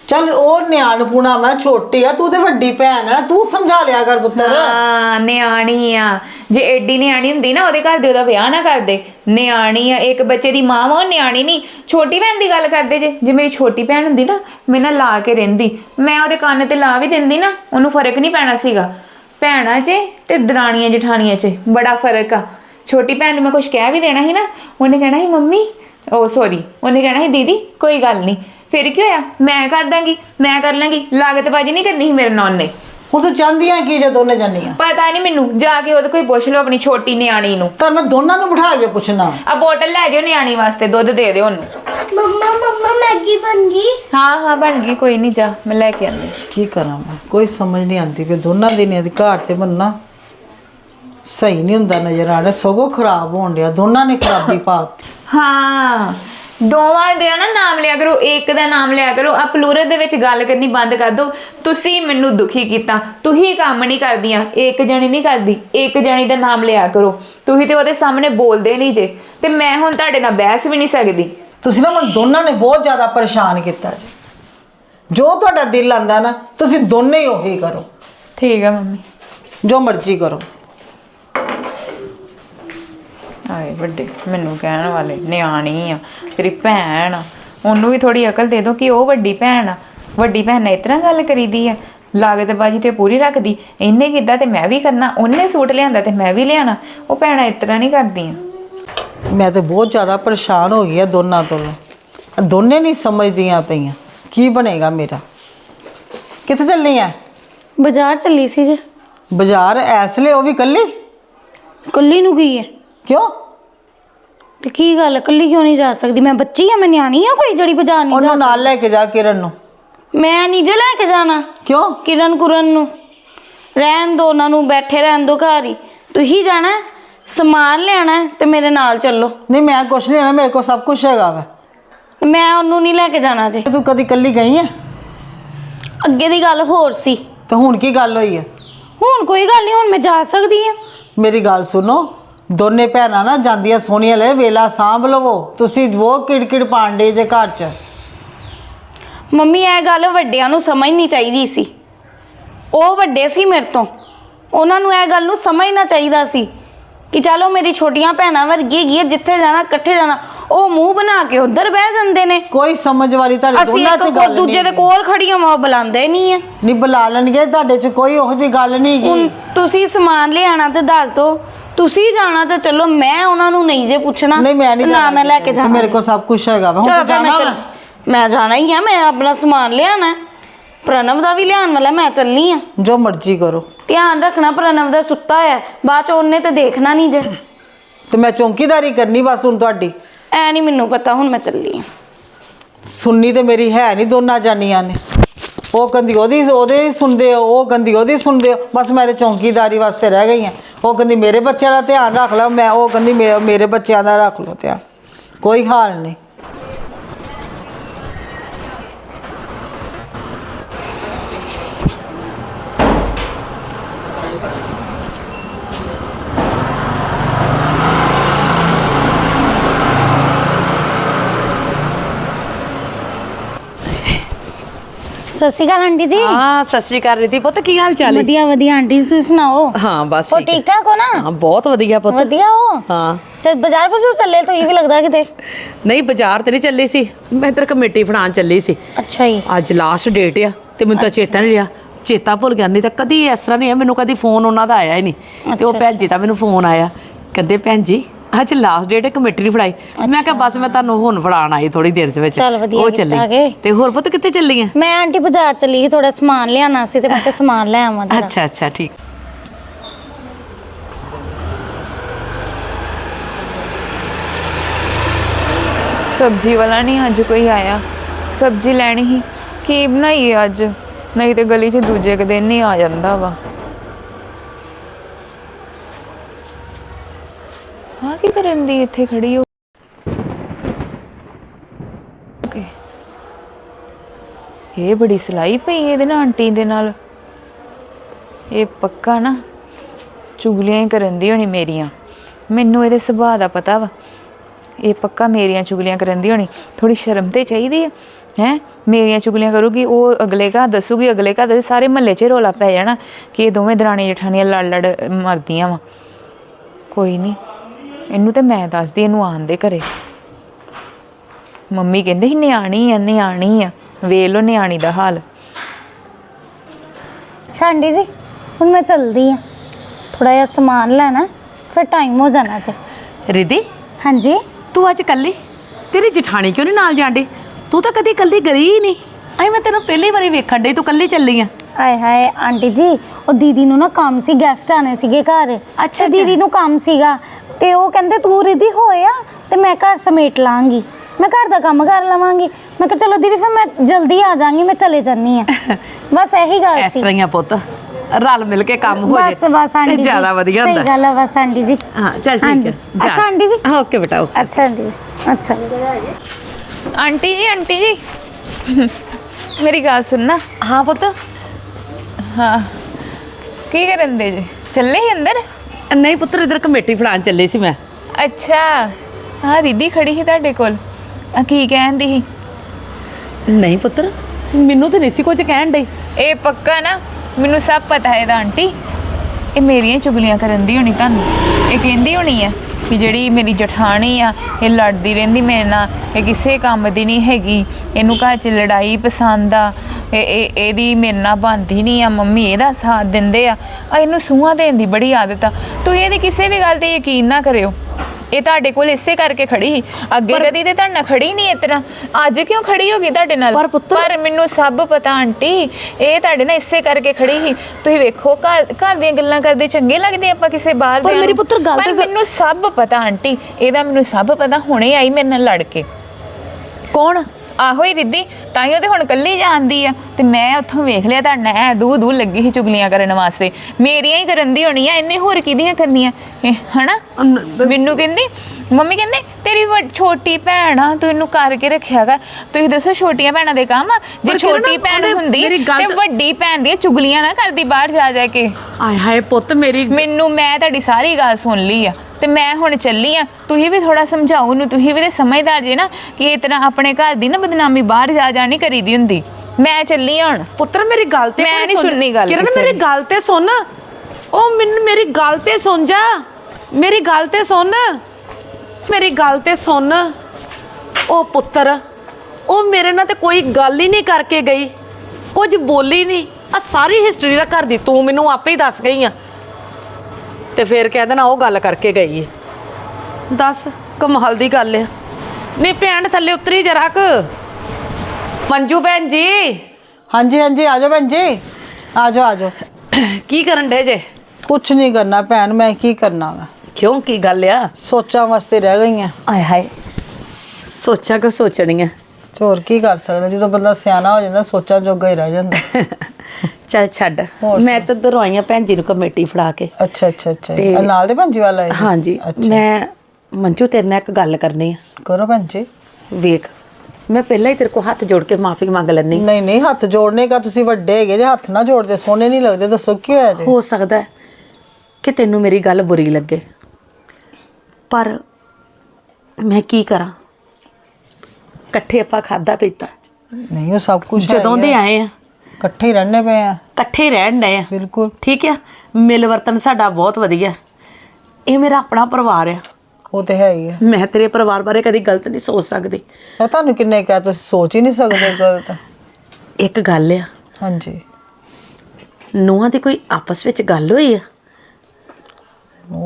A: ਚੱਲ ਉਹ ਨਿਆਣਪੁਣਾ ਮੈਂ ਛੋਟੀ ਆ ਤੂੰ ਤੇ ਵੱਡੀ ਭੈਣ ਆ ਤੂੰ ਸਮਝਾ ਲਿਆ ਕਰ ਪੁੱਤਰ।
C: ਹਾਂ ਨਿਆਣੀ ਆ। ਜੇ ਐਡੀ ਨਿਆਣੀ ਹੁੰਦੀ ਨਾ ਉਹਦੇ ਘਰ ਦੇ ਉਹਦਾ ਵਿਆਹ ਨਾ ਕਰਦੇ। ਨਿਆਣੀ ਆ ਇੱਕ ਬੱਚੇ ਦੀ ਮਾਂ ਵਾ ਉਹ ਨਿਆਣੀ ਨਹੀਂ। ਛੋਟੀ ਭੈਣ ਦੀ ਗੱਲ ਕਰਦੇ ਜੇ। ਜੇ ਮੇਰੀ ਛੋਟੀ ਭੈਣ ਹੁੰਦੀ ਨਾ ਮੈਂ ਨਾ ਲਾ ਕੇ ਰਹਿੰਦੀ। ਮੈਂ ਉਹਦੇ ਕੰਨ ਤੇ ਲਾ ਵੀ ਦਿੰਦੀ ਨਾ ਉਹਨੂੰ ਫ਼ਰਕ ਨਹੀਂ ਪੈਣਾ ਸੀਗਾ। ਭੈਣਾਂ 'ਚ ਤੇ ਦਰਾਣੀਆਂ ਜਠਾਣੀਆਂ 'ਚ ਬੜਾ ਫ਼ਰਕ ਆ। ਛੋਟੀ ਭੈਣ ਨੂੰ ਮੈਂ ਕੁਝ ਕਹਿ ਵੀ ਦੇਣਾ ਸੀ ਨਾ, ਉਹਨੇ ਕਹਿਣਾ ਸੀ, ਮੰਮੀ, ਉਹ ਸੌਰੀ ਉਹਨੇ ਕਹਿਣਾ ਸੀ, ਦੀਦੀ, ਕੋਈ ਗੱਲ ਨਹੀਂ ਫਿਰ ਕੀ ਹੋਇਆ? ਮੈਂ ਕਰ ਦਾਂਗੀ, ਮੈਂ ਕਰ ਲਾਂਗੀ। ਲਾਗਤਬਾਜੀ ਨਹੀਂ ਕਰਨੀ ਸੀ ਮੇਰੇ ਨਾਲ ਨੇ।
A: ਹੁਣ ਤੂੰ ਚਾਹੁੰਦੀਆਂ ਕੀ ਜੇ ਦੋਨੇ ਜਾਨੀਆਂ?
C: ਪਤਾ ਨਹੀਂ ਮੈਨੂੰ ਜਾ ਕੇ ਉਹਦੇ ਕੋਈ ਪੁੱਛ ਲਓ ਆਪਣੀ ਛੋਟੀ ਨਿਆਣੀ ਨੂੰ।
A: ਤਾਂ ਮੈਂ ਦੋਨਾਂ ਨੂੰ ਬਿਠਾ ਕੇ ਪੁੱਛਣਾ।
C: ਆ ਬੋਟਲ ਲੈ ਜਿਓ ਨਿਆਣੀ ਵਾਸਤੇ ਦੁੱਧ ਦੇ ਦਿਓ ਉਹਨੂੰ।
D: ਮੰਮਾ ਮੰਮਾ ਮੈਗੀ ਬਣ ਗਈ।
C: ਹਾਂ ਹਾਂ ਬਣ ਗਈ ਕੋਈ ਨਹੀਂ ਜਾ ਮੈਂ ਲੈ ਕੇ ਆਂਦੀ
A: ਕੀ ਕਰਾਂ ਮੈਂ? ਕੋਈ ਸਮਝ ਨਹੀਂ ਆਉਂਦੀ ਵੀ ਦੋਨਾਂ ਦੀ ਨੇ ਅਧਿਕਾਰ ਤੇ ਬੰਨਾ ਸਹੀ ਨਹੀਂ ਹੁੰਦਾ ਨਜ਼ਰ ਆ ਰਿਹਾ ਸਗੋਂ ਖਰਾਬ ਹੋਣ ਡਿਆ ਦੋਨਾਂ ਨੇ ਖਰਾਬੀ ਪਾਤੀ
C: ਹਾਂ। ਦੋਵਾਂ ਦੇ ਨਾ ਨਾਮ ਲਿਆ ਕਰੋ ਇੱਕ ਦਾ ਨਾਮ ਲਿਆ ਕਰੋ ਆ ਪਲੂਰਲ ਦੇ ਵਿੱਚ ਗੱਲ ਕਰਨੀ ਬੰਦ ਕਰ ਦਿਓ। ਤੁਸੀਂ ਮੈਨੂੰ ਦੁਖੀ ਕੀਤਾ ਤੁਸੀਂ ਕੰਮ ਨਹੀਂ ਕਰਦੀਆਂ ਇੱਕ ਜਣੀ ਨਹੀਂ ਕਰਦੀ ਇੱਕ ਜਣੀ ਦਾ ਨਾਮ ਲਿਆ ਕਰੋ। ਤੁਸੀਂ ਤੇ ਉਹਦੇ ਸਾਹਮਣੇ ਬੋਲਦੇ ਨਹੀਂ ਜੇ ਤੇ ਮੈਂ ਹੁਣ ਤੁਹਾਡੇ ਨਾਲ ਬਹਿਸ ਵੀ ਨਹੀਂ ਸਕਦੀ।
A: ਤੁਸੀਂ ਨਾ ਮੈਨੂੰ ਦੋਨਾਂ ਨੇ ਬਹੁਤ ਜ਼ਿਆਦਾ ਪਰੇਸ਼ਾਨ ਕੀਤਾ ਜੀ। ਜੋ ਤੁਹਾਡਾ ਦਿਲ ਆਂਦਾ ਨਾ ਤੁਸੀਂ ਦੋਨੇ ਹੀ ਉਹੀ ਕਰੋ।
C: ਠੀਕ ਹੈ ਮੰਮੀ।
A: ਜੋ ਮਰਜ਼ੀ ਕਰੋ।
C: ਆਏ ਵੱਡੇ ਮੈਨੂੰ ਕਹਿਣ ਵਾਲੇ ਨਿਆਣੀ ਆ ਤੇਰੀ ਭੈਣ ਆ। ਉਹਨੂੰ ਵੀ ਥੋੜੀ ਅਕਲ ਦੇ ਦਿਓ ਕਿ ਉਹ ਵੱਡੀ ਭੈਣ ਆ। ਵੱਡੀ ਭੈਣ ਨਾਲ ਇਤਨਾ ਗੱਲ ਕਰੀਦੀ ਆ। ਲਾਗਤ ਬਾਜੀ ਤੇ ਪੂਰੀ ਰੱਖਦੀ। ਇਹਨੇ ਕੀਤਾ ਤੇ ਮੈਂ ਵੀ ਕਰਨਾ ਉਹਨੇ ਸੂਟ ਲਿਆਂਦਾ ਤੇ ਮੈਂ ਵੀ ਲਿਆਣਾ। ਉਹ ਭੈਣਾਂ ਇਤਨਾ ਨਹੀਂ ਕਰਦੀਆਂ।
A: ਮੈਂ ਤੇ ਬਹੁਤ ਜ਼ਿਆਦਾ ਪਰੇਸ਼ਾਨ ਹੋ ਗਈ ਆ ਦੋਨਾਂ ਤੋਂ। ਦੋਨੇ ਨਹੀਂ ਸਮਝਦੀਆਂ ਪਈਆਂ। ਕੀ ਬਣੇਗਾ ਮੇਰਾ? ਕਿੱਥੇ ਚੱਲਣੀ ਆ
B: ਬਾਜ਼ਾਰ ਚੱਲੀ ਸੀ ਜੇ।
A: ਬਾਜ਼ਾਰ ਐਸ ਲਈ ਉਹ ਵੀ ਕੱਲੀ
B: ਕੱਲੀ ਨੂੰ ਗਈ ਹੈ
A: ਕਿਉਂ?
B: ਤੇ ਕੀ ਗੱਲ ਕੱਲੀ ਕਿਉਂ ਨਹੀਂ ਜਾ ਸਕਦੀ? ਮੈਂ ਬੱਚੀ ਆ ਮੈਂ ਨਿਆਣੀ ਆ ਕੋਈ ਜਿਹੜੀ ਬਾਜ਼ਾਰ ਨਹੀਂ
A: ਉਹਨੂੰ ਨਾਲ ਲੈ ਕੇ ਜਾ ਕਿਰਨ ਨੂੰ।
B: ਮੈਂ ਨਹੀਂ ਜੇ ਲੈ ਕੇ ਜਾਣਾ।
A: ਕਿਉਂ?
B: ਕਿਰਨ ਕੁਰਨ ਨੂੰ। ਰਹਿਣ ਦੋ ਉਹਨਾਂ ਨੂੰ ਬੈਠੇ ਰਹਿਣ ਦੋ ਘਰ ਹੀ। ਤੁਸੀਂ ਜਾਣਾ ਹੈ, ਸਮਾਨ ਲੈਣਾ ਹੈ ਤੇ ਮੇਰੇ ਨਾਲ ਚੱਲੋ।
A: ਨਹੀਂ ਮੈਂ ਕੁਛ ਨਹੀਂ ਲੈਣਾ ਮੇਰੇ ਕੋਲ ਸਭ ਕੁਝ ਹੈਗਾ ਵਾ।
B: ਮੈਂ ਉਹਨੂੰ ਨਹੀਂ ਲੈ ਕੇ ਜਾਣਾ ਜੇ।
A: ਤੂੰ ਕਦੀ ਕੱਲੀ ਗਈ ਹੈ
B: ਅੱਗੇ ਦੀ ਗੱਲ ਹੋਰ ਸੀ।
A: ਤੇ ਹੁਣ ਕੀ ਗੱਲ ਹੋਈ ਹੈ
B: ਹੁਣ ਕੋਈ ਗੱਲ ਨਹੀਂ ਹੁਣ ਮੈਂ ਜਾ ਸਕਦੀ ਆ।
A: ਮੇਰੀ ਗੱਲ ਸੁਣੋ ਦੋਨੇ ਭੈਣਾਂ ਨਾ ਜਾਂਦੀਆਂ ਸੋਹਣੀਆਂ ਲੈ ਵੇਲਾ ਸਾਂਭ ਲਵੋ। ਤੁਸੀਂ ਉਹ ਕਿੜਕਿੜ ਪਾਂਡੇ ਜੇ ਘਰ 'ਚ।
B: ਮੰਮੀ ਇਹ ਗੱਲ ਵੱਡਿਆਂ ਨੂੰ ਸਮਝਣੀ ਚਾਹੀਦੀ ਸੀ। ਉਹ ਵੱਡੇ ਸੀ ਮੇਰੇ ਤੋਂ। ਉਹਨਾਂ ਨੂੰ ਇਹ ਗੱਲ ਨੂੰ ਸਮਝਣਾ ਚਾਹੀਦਾ ਸੀ ਕਿ ਚਲੋ ਮੇਰੀ ਛੋਟੀਆਂ ਭੈਣਾਂ ਵਰਗੀ ਹੈਗੀ ਹੈ ਜਿੱਥੇ ਜਾਣਾ ਇਕੱਠੇ ਜਾਣਾ ਉਹ ਮੂੰਹ ਬਣਾ ਕੇ ਉਧਰ ਬਹਿ ਜਾਂਦੇ ਨੇ।
A: ਕੋਈ ਸਮਝ ਵਾਲੀ ਤੁਹਾਡੇ
B: ਅਸੀਂ
A: ਦੋਨਾਂ
B: ਇੱਕ
A: 'ਚ ਗੱਲ
B: ਦੂਜੇ ਦੇ
A: ਨਹੀਂ
B: ਕੋਲ ਖੜੀਆਂ ਵਾ ਉਹ ਬੁਲਾਉਂਦੇ ਨਹੀਂ ਆ।
A: ਨਹੀਂ ਬੁਲਾ ਲੈਣਗੇ ਤੁਹਾਡੇ 'ਚ ਕੋਈ ਉਹੋ ਜਿਹੀ ਗੱਲ ਨਹੀਂ
B: ਹੁਣ
A: ਗਈ
B: ਤੁਸੀਂ ਸਮਾਨ ਲਿਆਣਾ ਤੇ ਦੱਸ ਦਿਓ ਤੁਸੀਂ ਜਾਣਾ ਤੇ ਚਲੋ ਮੈਂ ਉਹਨਾਂ ਨੂੰ ਨਹੀਂ ਜੇ ਪੁੱਛਣਾ
A: ਨਹੀਂ ਮੈਂ ਨਹੀਂ
B: ਨਾ ਮੈਂ ਲੈ ਕੇ। ਜਾਣਾ
A: ਮੇਰੇ ਕੋਲ ਸਭ ਕੁਝ ਹੈਗਾ ਵਾ। ਹੁਣ ਜਾਣਾ ਵਾ।
B: ਮੈਂ ਜਾਣਾ ਹੀ ਆ ਮੈਂ ਆਪਣਾ ਸਮਾਨ ਲਿਆਣਾ। ਪ੍ਰਣਵ ਦਾ ਵੀ ਲਿਆਉਣ ਵਾਲਾ ਮੈਂ ਚੱਲਨੀ ਆ।
A: ਜੋ ਮਰਜ਼ੀ ਕਰੋ।
B: ਧਿਆਨ ਰੱਖਣਾ ਪ੍ਰਣਵ ਦਾ ਸੁੱਤਾ ਹੈ। ਬਾਅਦ ਚ ਉਹਨੇ ਤੇ ਦੇਖਣਾ ਨਹੀਂ ਜੇ।
A: ਤੇ ਮੈਂ ਚੌਂਕੀਦਾਰੀ ਕਰਨੀ ਬਸ ਹੁਣ ਤੁਹਾਡੀ।
B: ਐ ਨਹੀਂ ਮੈਨੂੰ ਪਤਾ ਹੁਣ ਮੈਂ ਚੱਲੀ ਆ।
A: ਸੁਣਨੀ ਤੇ ਮੇਰੀ ਹੈ ਨਹੀਂ ਦੋਨਾਂ ਜਾਨੀਆਂ ਨੇ। ਉਹ ਕਹਿੰਦੀ ਉਹਦੀ ਉਹਦੇ ਸੁਣਦੇ ਹੋ ਉਹ ਕਹਿੰਦੀ ਉਹਦੀ ਸੁਣਦੇ ਹੋ ਬਸ ਮੈਂ ਤੇ ਚੌਂਕੀਦਾਰੀ ਵਾਸਤੇ ਰਹਿ ਗਈ ਹਾਂ ਉਹ ਕਹਿੰਦੀ ਮੇਰੇ ਬੱਚਿਆਂ ਦਾ ਧਿਆਨ ਰੱਖ ਲਓ ਮੈਂ ਉਹ ਕਹਿੰਦੀ ਮੇ- ਮੇਰੇ ਬੱਚਿਆਂ ਦਾ ਰੱਖ ਲਓ ਧਿਆਨ। ਕੋਈ ਹਾਲ ਨਹੀਂ।
E: ਸਤਿ ਸ਼੍ਰੀ ਅਕਾਲ ਆਂਟੀ ਜੀ।
F: ਹਾਂ ਸਤਿ ਸ਼੍ਰੀ ਅਕਾਲ ਰਿਤੀ ਪੁੱਤ ਕੀ ਹਾਲ ਚਾਲ ਹੈ?
E: ਵਧੀਆ ਵਧੀਆ ਆਂਟੀ ਜੀ ਤੁਸੀਂ ਸੁਣਾਓ?
F: ਹਾਂ ਬਸ
E: ਹੋ
F: ਠੀਕ ਹੈ।
E: ਠੀਕ ਠਾਕ ਹੋ ਨਾ?
F: ਹਾਂ ਬਹੁਤ ਵਧੀਆ ਪੁੱਤ।
E: ਵਧੀਆ ਹੋ?
F: ਹਾਂ।
E: ਚੱਲ ਬਾਜ਼ਾਰ ਬਜ਼ੂਰ ਚੱਲੇ ਤਾਂ ਇਹ ਵੀ ਲੱਗਦਾ ਕਿਤੇ?
F: ਨਹੀਂ ਬਾਜ਼ਾਰ ਤੇ ਨਹੀਂ ਚੱਲੀ ਸੀ। ਮੈਂ ਇੱਧਰ ਕਮੇਟੀ ਫੜਾਉਣ ਚੱਲੀ ਸੀ।
E: ਅੱਛਾ ਜੀ।
F: ਅੱਜ ਲਾਸਟ ਡੇਟ ਆ ਤੇ ਮੈਨੂੰ ਤਾਂ ਚੇਤਾ ਨਹੀਂ ਰਿਹਾ। ਚੇਤਾ ਭੁੱਲ ਗਿਆ ਨਹੀਂ ਤਾਂ ਕਦੀ ਇਸ ਤਰ੍ਹਾਂ ਨਹੀਂ ਹੈ ਮੈਨੂੰ ਕਦੀ ਫੋਨ ਉਹਨਾਂ ਦਾ ਆਇਆ ਹੀ ਨਹੀਂ। ਤੇ ਉਹ ਭੈਣ ਜੀ ਦਾ ਮੈਨੂੰ ਫੋਨ ਆਇਆ। ਕਹਿੰਦੇ ਭੈਣ ਜੀ ਅੱਜ ਲਾਸਟ ਡੇਟ ਹੈ ਕਮੇਟੀ ਨਹੀਂ ਫੜਾਈ। ਮੈਂ ਕਿਹਾ ਬਸ ਮੈਂ ਤੁਹਾਨੂੰ ਹੁਣ ਫੜਾਉਣ ਆਈ ਥੋੜੀ ਦੇਰ ਦੇ ਵਿੱਚ।
E: ਚੱਲ ਵਧੀਆ
F: ਉਹ
E: ਕੀਤਾ
F: ਚੱਲੀ। ਤੇ ਹੋਰ ਪੁੱਤ ਕਿੱਥੇ ਚੱਲੀ ਹੈ
E: ਮੈਂ ਆਂਟੀ ਬਾਜ਼ਾਰ ਚੱਲੀ ਸੀ ਥੋੜਾ ਸਮਾਨ ਲਿਆਣਾ ਸੀ ਤੇ ਮੈਂ ਕਿਹਾ ਸਮਾਨ ਲੈ ਆਵਾਂ ਜਰਾ।
F: ਅੱਛਾ ਅੱਛਾ ਠੀਕ।
C: ਸਬਜ਼ੀ ਵਾਲਾ ਨਹੀਂ ਅੱਜ ਕੋਈ ਆਇਆ। ਸਬਜ਼ੀ ਲੈਣੀ ਸੀ। ਕੀ ਬਣਾਈਏ ਅੱਜ? ਨਹੀਂ ਤੇ ਗਲੀ 'ਚ ਦੂਜੇ ਕੁ ਦਿਨ ਹੀ ਆ ਜਾਂਦਾ ਵਾ। ਕੀ ਕਰਨ ਦੀ ਇੱਥੇ ਖੜੀ ਹੋ? ਓਕੇ। ਇਹ ਬੜੀ ਸਲਾਈ ਪਈ ਇਹਦੇ ਨਾਲ, ਆਂਟੀ ਦੇ ਨਾਲ। ਇਹ ਪੱਕਾ ਨਾ, ਚੁਗਲੀਆਂ ਹੀ ਕਰਨ ਦੀ ਹੋਣੀ ਮੇਰੀਆਂ। ਮੈਨੂੰ ਇਹਦੇ ਸੁਭਾਅ ਦਾ ਪਤਾ ਵਾ। ਇਹ ਪੱਕਾ ਮੇਰੀਆਂ ਚੁਗਲੀਆਂ ਕਰਨ ਦੀ ਹੋਣੀ। ਥੋੜੀ ਸ਼ਰਮ ਤੇ ਚਾਹੀਦੀ ਹੈ ਹੈ? ਮੇਰੀਆਂ ਚੁਗਲੀਆਂ ਕਰੂਗੀ, ਉਹ ਅਗਲੇ ਘਰ ਦੱਸੂਗੀ, ਅਗਲੇ ਘਰ ਦੱਸੂ ਸਾਰੇ ਮਹੱਲੇ 'ਚ ਰੋਲਾ ਪੈ ਜਾਣਾ ਕਿ ਇਹ ਦੋਵੇਂ ਦਰਾਣੀ ਜਠਾਣੀਆਂ ਲੜ ਲੜ ਮਰਦੀਆਂ ਵਾ। ਕੋਈ ਨਹੀਂ। ਇਹਨੂੰ ਤੇ ਮੈਂ ਦੱਸਦੀ ਇਹਨੂੰ ਆਣ ਦੇ ਘਰੇ। ਮੰਮੀ ਕਹਿੰਦੇ ਸੀ ਨਿਆਣੀ ਆ ਨਿਆਣੀ ਆ। ਵੇਖ ਲੋ ਨਿਆਣੀ ਦਾ ਹਾਲ।
E: ਆਂਟੀ ਜੀ ਹੁਣ ਮੈਂ ਚੱਲਦੀ ਆ। ਥੋੜਾ ਜਿਹਾ ਸਮਾਨ ਲੈਣਾ ਫਿਰ ਟਾਈਮ ਹੋ ਜਾਣਾ ਜੇ।
F: ਰਿਦੀ
E: ਹਾਂਜੀ?
F: ਤੂੰ ਅੱਜ ਕੱਲੀ ਤੇਰੀ ਜਠਾਣੀ ਕਿਉਂ ਨਹੀਂ ਨਾਲ ਜਾਂਦੀ? ਤੂੰ ਤਾਂ ਕਦੀ ਕੱਲੀ ਗਈ ਹੀ ਨਹੀਂ। ਅਈ ਮੈਂ ਤੈਨੂੰ ਪਹਿਲੀ ਵਾਰੀ ਵੇਖਣ ਡਈ ਤੂੰ ਕੱਲੀ ਚੱਲੀ ਆ।
E: ਆਏ ਹਾਏ ਆਂਟੀ ਜੀ ਉਹ ਦੀਦੀ ਨੂੰ ਨਾ ਕੰਮ ਸੀ ਗੈਸਟ ਆਣੇ ਸੀਗੇ ਘਰ।
F: ਅੱਛਾ,
E: ਤੇ ਦੀਦੀ ਨੂੰ ਕੰਮ ਸੀਗਾ। ਤੇ ਉਹ ਕਹਿੰਦੇ ਤੂੰ ਰਿਦੀ ਹੋਇਆ ਤੇ ਮੈਂ ਘਰ ਸਮੇਟ ਲਾਂਗੀ। ਮੈਂ ਘਰ ਦਾ ਕੰਮ ਕਰ ਲਵਾਂਗੀ। ਮੈਂ ਕਿਹਾ ਚਲੋ ਦੀਦੀ ਫਿਰ ਮੈਂ ਜਲਦੀ ਆ ਜਾਾਂਗੀ ਮੈਂ ਚਲੇ ਜਾਨੀ ਆ। <laughs> ਬਸ ਇਹੀ ਗੱਲ
F: ਇਸ
E: ਸੀ।
F: ਤਰ੍ਹਾਂ ਹੀ ਆ ਪੁੱਤ। ਰਲ ਮਿਲ ਕੇ ਕੰਮ ਹੋ
E: ਬਸ ਬਸ ਆਂਟੀ ਜੀ।
F: ਜ਼ਿਆਦਾ ਵਧੀਆ
E: ਸਹੀ
F: ਹੁੰਦਾ।
E: ਗੱਲ ਆ ਬਸ ਆਂਟੀ ਜੀ।
F: ਹਾਂ ਚੱਲ ਠੀਕ। ਹੈ। ਜਾ।
E: ਅੱਛਾ ਆਂਟੀ ਜੀ।
F: ਹਾਂ ਓਕੇ ਬੇਟਾ ਓਕੇ।
E: ਅੱਛਾ ਆਂਟੀ ਜੀ। ਅੱਛਾ।
C: ਆਂਟੀ ਜੀ ਆਂਟੀ ਜੀ। ਮੇਰੀ ਗੱਲ ਸੁਣਨਾ
F: ਹਾਂ ਪੁੱਤ।
C: ਹਾਂ। ਕੀ ਕਰਨ ਦੇ ਜੀ? ਚੱਲੇ ਹੀ ਅੰਦਰ?
F: ਨਹੀਂ ਪੁੱਤਰ ਇਧਰ ਕਮੇਟੀ ਫੜਾਉਣ ਚੱਲੀ ਸੀ ਮੈਂ।
C: ਅੱਛਾ ਹਾਂ ਦੀਦੀ ਖੜੀ ਸੀ ਤੁਹਾਡੇ ਕੋਲ। ਆ ਕੀ ਕਹਿੰਦੀ ਸੀ?
F: ਨਹੀਂ ਪੁੱਤਰ ਮੈਨੂੰ ਤਾਂ ਨਹੀਂ ਸੀ ਕੁਝ ਕਹਿਣ ਡਈ।
C: ਇਹ ਪੱਕਾ ਨਾ ਮੈਨੂੰ ਸਭ ਪਤਾ ਹੈ ਇਹਦਾ ਆਂਟੀ। ਇਹ ਮੇਰੀਆਂ ਚੁਗਲੀਆਂ ਕਰਨ ਦੀ ਹੋਣੀ ਤੁਹਾਨੂੰ। ਇਹ ਕਹਿੰਦੀ ਹੋਣੀ ਆ ਕਿ ਜਿਹੜੀ ਮੇਰੀ ਜਠਾਣੀ ਆ, ਇਹ ਲੜਦੀ ਰਹਿੰਦੀ ਮੇਰੇ ਨਾਲ, ਇਹ ਕਿਸੇ ਕੰਮ ਦੀ ਨਹੀਂ ਹੈਗੀ। ਇਹਨੂੰ ਘਰ 'ਚ ਲੜਾਈ ਪਸੰਦ ਆ, ਇਹ ਇਹਦੀ ਮੇਰੇ ਨਾਲ ਬਣਦੀ ਨਹੀਂ ਆ, ਮੰਮੀ ਇਹਦਾ ਸਾਥ ਦਿੰਦੇ ਆ। ਇਹਨੂੰ ਸੂਹਾਂ ਦੇਣ ਦੀ ਬੜੀ ਆਦਤ ਆ। ਤੂੰ ਇਹਦੀ ਕਿਸੇ ਵੀ ਗੱਲ ਤੇ ਯਕੀਨ ਨਾ ਕਰਿਓ। ਇਹ ਤੁਹਾਡੇ ਕੋਲ ਇਸੇ ਕਰਕੇ ਖੜੀ ਸੀ। ਅੱਗੇ ਕਦੀ ਤੇ ਤੁਹਾਡੇ ਨਾਲ ਖੜੀ ਨਹੀਂ ਇਸ ਤਰ੍ਹਾਂ। ਅੱਜ ਕਿਉਂ ਖੜੀ ਹੋ ਗਈ ਤੁਹਾਡੇ ਨਾਲ?
F: ਪਰ ਪੁੱਤਰ-
C: ਪਰ ਮੈਨੂੰ ਸਭ ਪਤਾ ਆਂਟੀ ਇਹ ਤੁਹਾਡੇ ਨਾਲ ਇਸੇ ਕਰਕੇ ਖੜੀ ਸੀ। ਤੁਸੀਂ ਵੇਖੋ ਘਰ ਘਰ ਦੀਆਂ ਗੱਲਾਂ ਕਰਦੇ ਚੰਗੇ ਲੱਗਦੇ ਆਪਾਂ ਕਿਸੇ ਬਾਹਰ
F: ਪਰ
C: ਦੇ
F: ਮੇਰੀ ਪੁੱਤਰ ਗੱਲ ਤੇ ਸੁਣ-
C: ਮੈਨੂੰ ਸਭ ਪਤਾ ਆਂਟੀ। ਇਹਦਾ ਮੈਨੂੰ ਸਭ ਪਤਾ ਹੁਣੇ ਆਈ ਮੇਰੇ ਨਾਲ ਲੜ ਕੇ।
F: ਕੌਣ?
C: ਆਹੋ ਹੀ ਰਿੱਧੀ ਤਾਈਓ ਤੇ ਹੁਣ ਕੱਲੀ ਜਾਂਦੀ ਆ। ਤੇ ਮੈਂ ਉੱਥੋਂ ਵੇਖ ਲਿਆ ਤੁਹਾਡਾ ਐ ਦੂ ਦੂ ਲੱਗੀ ਸੀ ਚੁਗਲੀਆਂ ਕਰਨ ਵਾਸਤੇ। ਮੇਰੀਆਂ ਹੀ ਕਰਨ ਦੀ ਹੋਣੀ ਆ ਇਹਨੇ ਹੋਰ ਕਿਹਦੀਆਂ ਕਰਨੀਆਂ? ਇਹ ਹਨਾ? ਮੈਨੂੰ ਕਹਿੰਦੀ ਮੰਮੀ ਕਹਿੰਦੇ ਤੇਰੀ ਵੱਡ- ਛੋਟੀ ਭੈਣ ਆ ਤੂੰ ਇਹਨੂੰ ਕਰਕੇ ਰੱਖਿਆਗਾ ਤੁਸੀਂ ਦੱਸੋ ਛੋਟੀਆਂ ਭੈਣਾਂ ਦੇ ਕੰਮ ਆ? ਜੇ
F: ਪਰ ਕਿਰਨ,
C: ਛੋਟੀ ਭੈਣ
F: ਉਹਨੇ
C: ਹੁੰਦੀ
F: ਮੇਰੀ ਗੱਲ
C: ਤੇ
F: ਤਾਂ-
C: ਵੱਡੀ ਭੈਣ ਦੀਆਂ ਚੁਗਲੀਆਂ ਨਾ ਕਰਦੀ ਬਾਹਰ ਜਾ ਜਾ ਕੇ।
F: ਆਏ ਹਾਏ ਪੁੱਤ ਮੇਰੀ
C: ਮੈਨੂੰ ਮੈਂ ਤੁਹਾਡੀ ਸਾਰੀ ਗੱਲ ਸੁਣ ਲਈ ਆ। ਤੇ ਮੈਂ ਹੁਣ ਚੱਲੀ ਆ। ਤੁਸੀਂ ਵੀ ਥੋੜਾ ਸਮਝਾਓ ਉਹਨੂੰ ਤੁਸੀਂ ਵੀ ਤੇ ਸਮਝਦਾਰ ਜੇ ਨਾ ਕਿ ਇਹ ਤਰ੍ਹਾਂ ਆਪਣੇ ਘਰ ਦੀ ਨਾ ਬਦਨਾਮੀ ਬਾਹਰ ਜਾ ਜਾ ਨਹੀਂ ਕਰੀਦੀ ਹੁੰਦੀ। ਮੈਂ ਚੱਲੀ ਆ ਹੁਣ।
F: ਪੁੱਤਰ ਮੇਰੀ ਗੱਲ ਤੇ
C: ਮੈਂ
F: ਕੋਈ
C: ਨਹੀਂ
F: ਸੁਣ-
C: ਸੁਣਨੀ ਗੱਲ
F: ਕਿਰਨ
C: ਕਿਸੇ
F: ਮੇਰੀ
C: ਦੀ।
F: ਗੱਲ ਤੇ ਸੁਣ। ਉਹ ਮੈਨੂੰ ਮੇਰੀ ਗੱਲ ਤੇ ਸੁਣ ਜਾ। ਮੇਰੀ ਗੱਲ ਤੇ ਸੁਣ। ਮੇਰੀ ਗੱਲ ਤੇ ਸੁਣ। ਉਹ ਪੁੱਤਰ ਉਹ ਮੇਰੇ ਨਾਲ ਤੇ ਕੋਈ ਗੱਲ ਹੀ ਨਹੀਂ ਕਰਕੇ ਗਈ। ਕੁਝ ਬੋਲੀ ਨਹੀਂ। ਆ ਸਾਰੀ ਹਿਸਟਰੀ ਦਾ ਘਰ ਦੀ ਤੂੰ ਮੈਨੂੰ ਆਪੇ ਹੀ ਦੱਸ ਗਈ ਆ। ਤੇ ਫਿਰ ਕਹਿ ਦੇਣਾ ਉਹ ਗੱਲ ਕਰਕੇ ਗਈ ਏ। ਦੱਸ ਕਮਾਲ ਦੀ ਗੱਲ ਆ। ਨਹੀਂ ਭੈਣ ਥੱਲੇ ਉਤਰੀ ਜਰਾ ਕੁ। ਮੰਜੂ ਭੈਣ ਜੀ।
A: ਹਾਂਜੀ ਹਾਂਜੀ ਆ ਜਾਓ ਭੈਣ ਜੀ। ਆ ਜਾਓ ਆ ਜਾਓ।
F: ਕੀ ਕਰਨ ਡੇ ਜੇ?
A: ਕੁਛ ਨਹੀਂ ਕਰਨਾ ਭੈਣ ਮੈਂ ਕੀ ਕਰਨਾ ਵਾ।
F: ਕਿਉਂ ਕੀ ਗੱਲ ਆ?
A: ਸੋਚਾਂ ਵਾਸਤੇ ਰਹਿ ਗਈਆਂ।
F: ਆਏ ਹਾਏ ਸੋਚਾਂ ਕਿ ਸੋਚਣੀਆਂ?
A: ਤੇ ਹੋਰ ਕੀ ਕਰ ਸਕਦਾ? ਜਦੋਂ ਬੰਦਾ ਸਿਆਣਾ ਹੋ ਜਾਂਦਾ ਸੋਚਾਂ ਜੋਗਾ ਹੀ ਰਹਿ ਜਾਂਦਾ। <laughs>
F: ਚੱਲ ਛੱਡ। ਮੈਂ ਤਾਂ ਦਰੋਂ ਆਈ ਆਂ ਭੈਣ ਜੀ ਨੂੰ ਕਮੇਟੀ ਫੜਾ ਕੇ।
A: ਅੱਛਾ ਅੱਛਾ ਅੱਛਾ।
F: ਤੇ-
A: ਇਹ ਨਾਲ ਦੇ ਭੈਣ ਜੀ ਵਾਲਾ ਹੈ
F: ਹਾਂਜੀ।
A: ਅੱਛਾ।
F: ਮੈਂ ਮੰਜੂ ਤੇਰੇ ਨਾਲ ਇੱਕ ਗੱਲ ਕਰਨੀ ਆ।
A: ਕਰੋ ਭੈਣ ਜੀ।
F: ਵੇਖ ਮੈਂ ਪਹਿਲਾਂ ਹੀ ਤੇਰੇ ਕੋ ਹੱਥ ਜੋੜ ਕੇ ਮਾਫੀ ਮੰਗ ਲੈਣੀ
A: ਨਹੀਂ ਨਹੀਂ ਹੱਥ ਜੋੜਨੇ ਕਾ ਤੁਸੀਂ ਵੱਡੇ ਹੈਗੇ ਜੇ ਹੱਥ ਨਾ ਜੋੜਦੇ ਸੋਹਣੇ ਨਹੀਂ ਲੱਗਦੇ ਦੱਸੋ ਕੀ ਹੋਇਆ ਜੀ?
F: ਹੋ ਸਕਦਾ ਹੈ ਕਿ ਤੈਨੂੰ ਮੇਰੀ ਗੱਲ ਬੁਰੀ ਲੱਗੇ। ਪਰ ਮੈਂ ਕੀ ਕਰਾਂ? ਇਕੱਠੇ ਆਪਾਂ ਖਾਦਾ ਪੀਤਾ।
A: ਨਹੀਂ ਉਹ ਸਭ ਕੁਝ
F: ਜਦੋਂ ਦੇ ਆਏ ਆ।
A: ਇਕੱਠੇ ਹੀ ਰਹਿਣੇ ਪਏ ਆ।
F: ਇਕੱਠੇ ਰਹਿਣ ਡਏ ਆ।
A: ਬਿਲਕੁਲ।
F: ਠੀਕ ਆ? ਮਿਲ ਵਰਤਨ ਸਾਡਾ ਬਹੁਤ ਵਧੀਆ। ਇਹ ਮੇਰਾ ਆਪਣਾ ਪਰਿਵਾਰ ਆ।
A: ਉਹ ਤੇ ਹੈ ਹੀ ਹੈ
F: ਮੈਂ ਤੇਰੇ ਪਰਿਵਾਰ ਬਾਰੇ ਕਦੀ ਗਲਤ ਨਹੀਂ ਸੋਚ ਸਕਦੀ।
A: ਇਹ ਤੁਹਾਨੂੰ ਕਿੰਨੇ ਕਿਹਾ ਤੁਸੀਂ ਸੋਚ ਹੀ ਨਹੀਂ ਸਕਦੇ ਗਲਤ।
F: ਇੱਕ ਗੱਲ ਆ।
A: ਹਾਂਜੀ।
F: ਨੂੰਹਾਂ ਦੀ ਕੋਈ ਆਪਸ ਵਿੱਚ ਗੱਲ ਹੋਈ ਆ?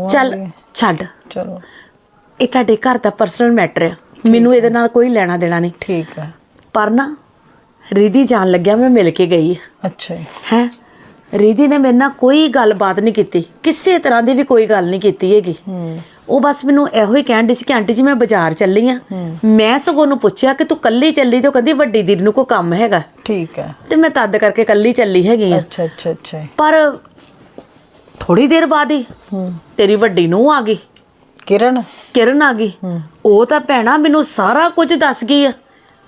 F: ਚੱਲ ਛੱਡ।
A: ਚਲੋ।
F: ਇਹ ਤੁਹਾਡੇ ਘਰ ਦਾ ਪਰਸਨਲ ਮੈਟਰ ਆ। ਮੈਨੂੰ ਇਹਦੇ ਨਾਲ ਕੋਈ ਲੈਣਾ ਦੇਣਾ ਨਹੀਂ।
A: ਠੀਕ ਹੈ।
F: ਪਰ ਨਾ ਰਿਧੀ ਜਾਣ ਲੱਗਿਆ ਮੈਂ ਮਿਲ ਕੇ ਗਈ।
A: ਅੱਛਾ ਜੀ।
F: ਹੈ? ਰਿਧੀ ਨੇ ਮੇਰੇ ਨਾਲ ਕੋਈ ਗੱਲਬਾਤ ਨਹੀਂ ਕੀਤੀ। ਕਿਸੇ ਤਰ੍ਹਾਂ ਦੀ ਵੀ ਕੋਈ ਗੱਲ ਨਹੀਂ ਕੀਤੀ ਹੈਗੀ। ਉਹ ਬਸ ਮੈਨੂੰ ਇਹੋ ਹੀ ਕਹਿਣ ਡਈ ਸੀ ਕਿ ਆਂਟੀ ਜੀ ਮੈਂ ਬਾਜ਼ਾਰ ਚੱਲੀ ਆ। ਮੈਂ ਸਗੋਂ ਨੂੰ ਪੁੱਛਿਆ ਕਿ ਤੂੰ ਕੱਲੀ ਚੱਲੀ ਤੇ ਉਹ ਕਹਿੰਦੀ ਵੱਡੀ ਦੀਦੀ ਨੂੰ ਕੋਈ ਕੰਮ ਹੈਗਾ।
A: ਠੀਕ ਹੈ।
F: ਤੇ ਮੈਂ ਤਦ ਕਰਕੇ ਕੱਲੀ ਚੱਲੀ ਹੈਗੀ ਆ।
A: ਅੱਛਾ ਅੱਛਾ ਅੱਛਾ।
F: ਪਰ ਥੋੜੀ ਦੇਰ ਬਾਅਦ ਹੀ ਤੇਰੀ ਵੱਡੀ ਨੂੰ ਆ ਗਈ।
A: ਕਿਰਨ?
F: ਕਿਰਨ ਆ ਗਈ। ਉਹ ਤਾਂ ਭੈਣਾ ਮੈਨੂੰ ਸਾਰਾ ਕੁਝ ਦੱਸ ਗਈ ਆ।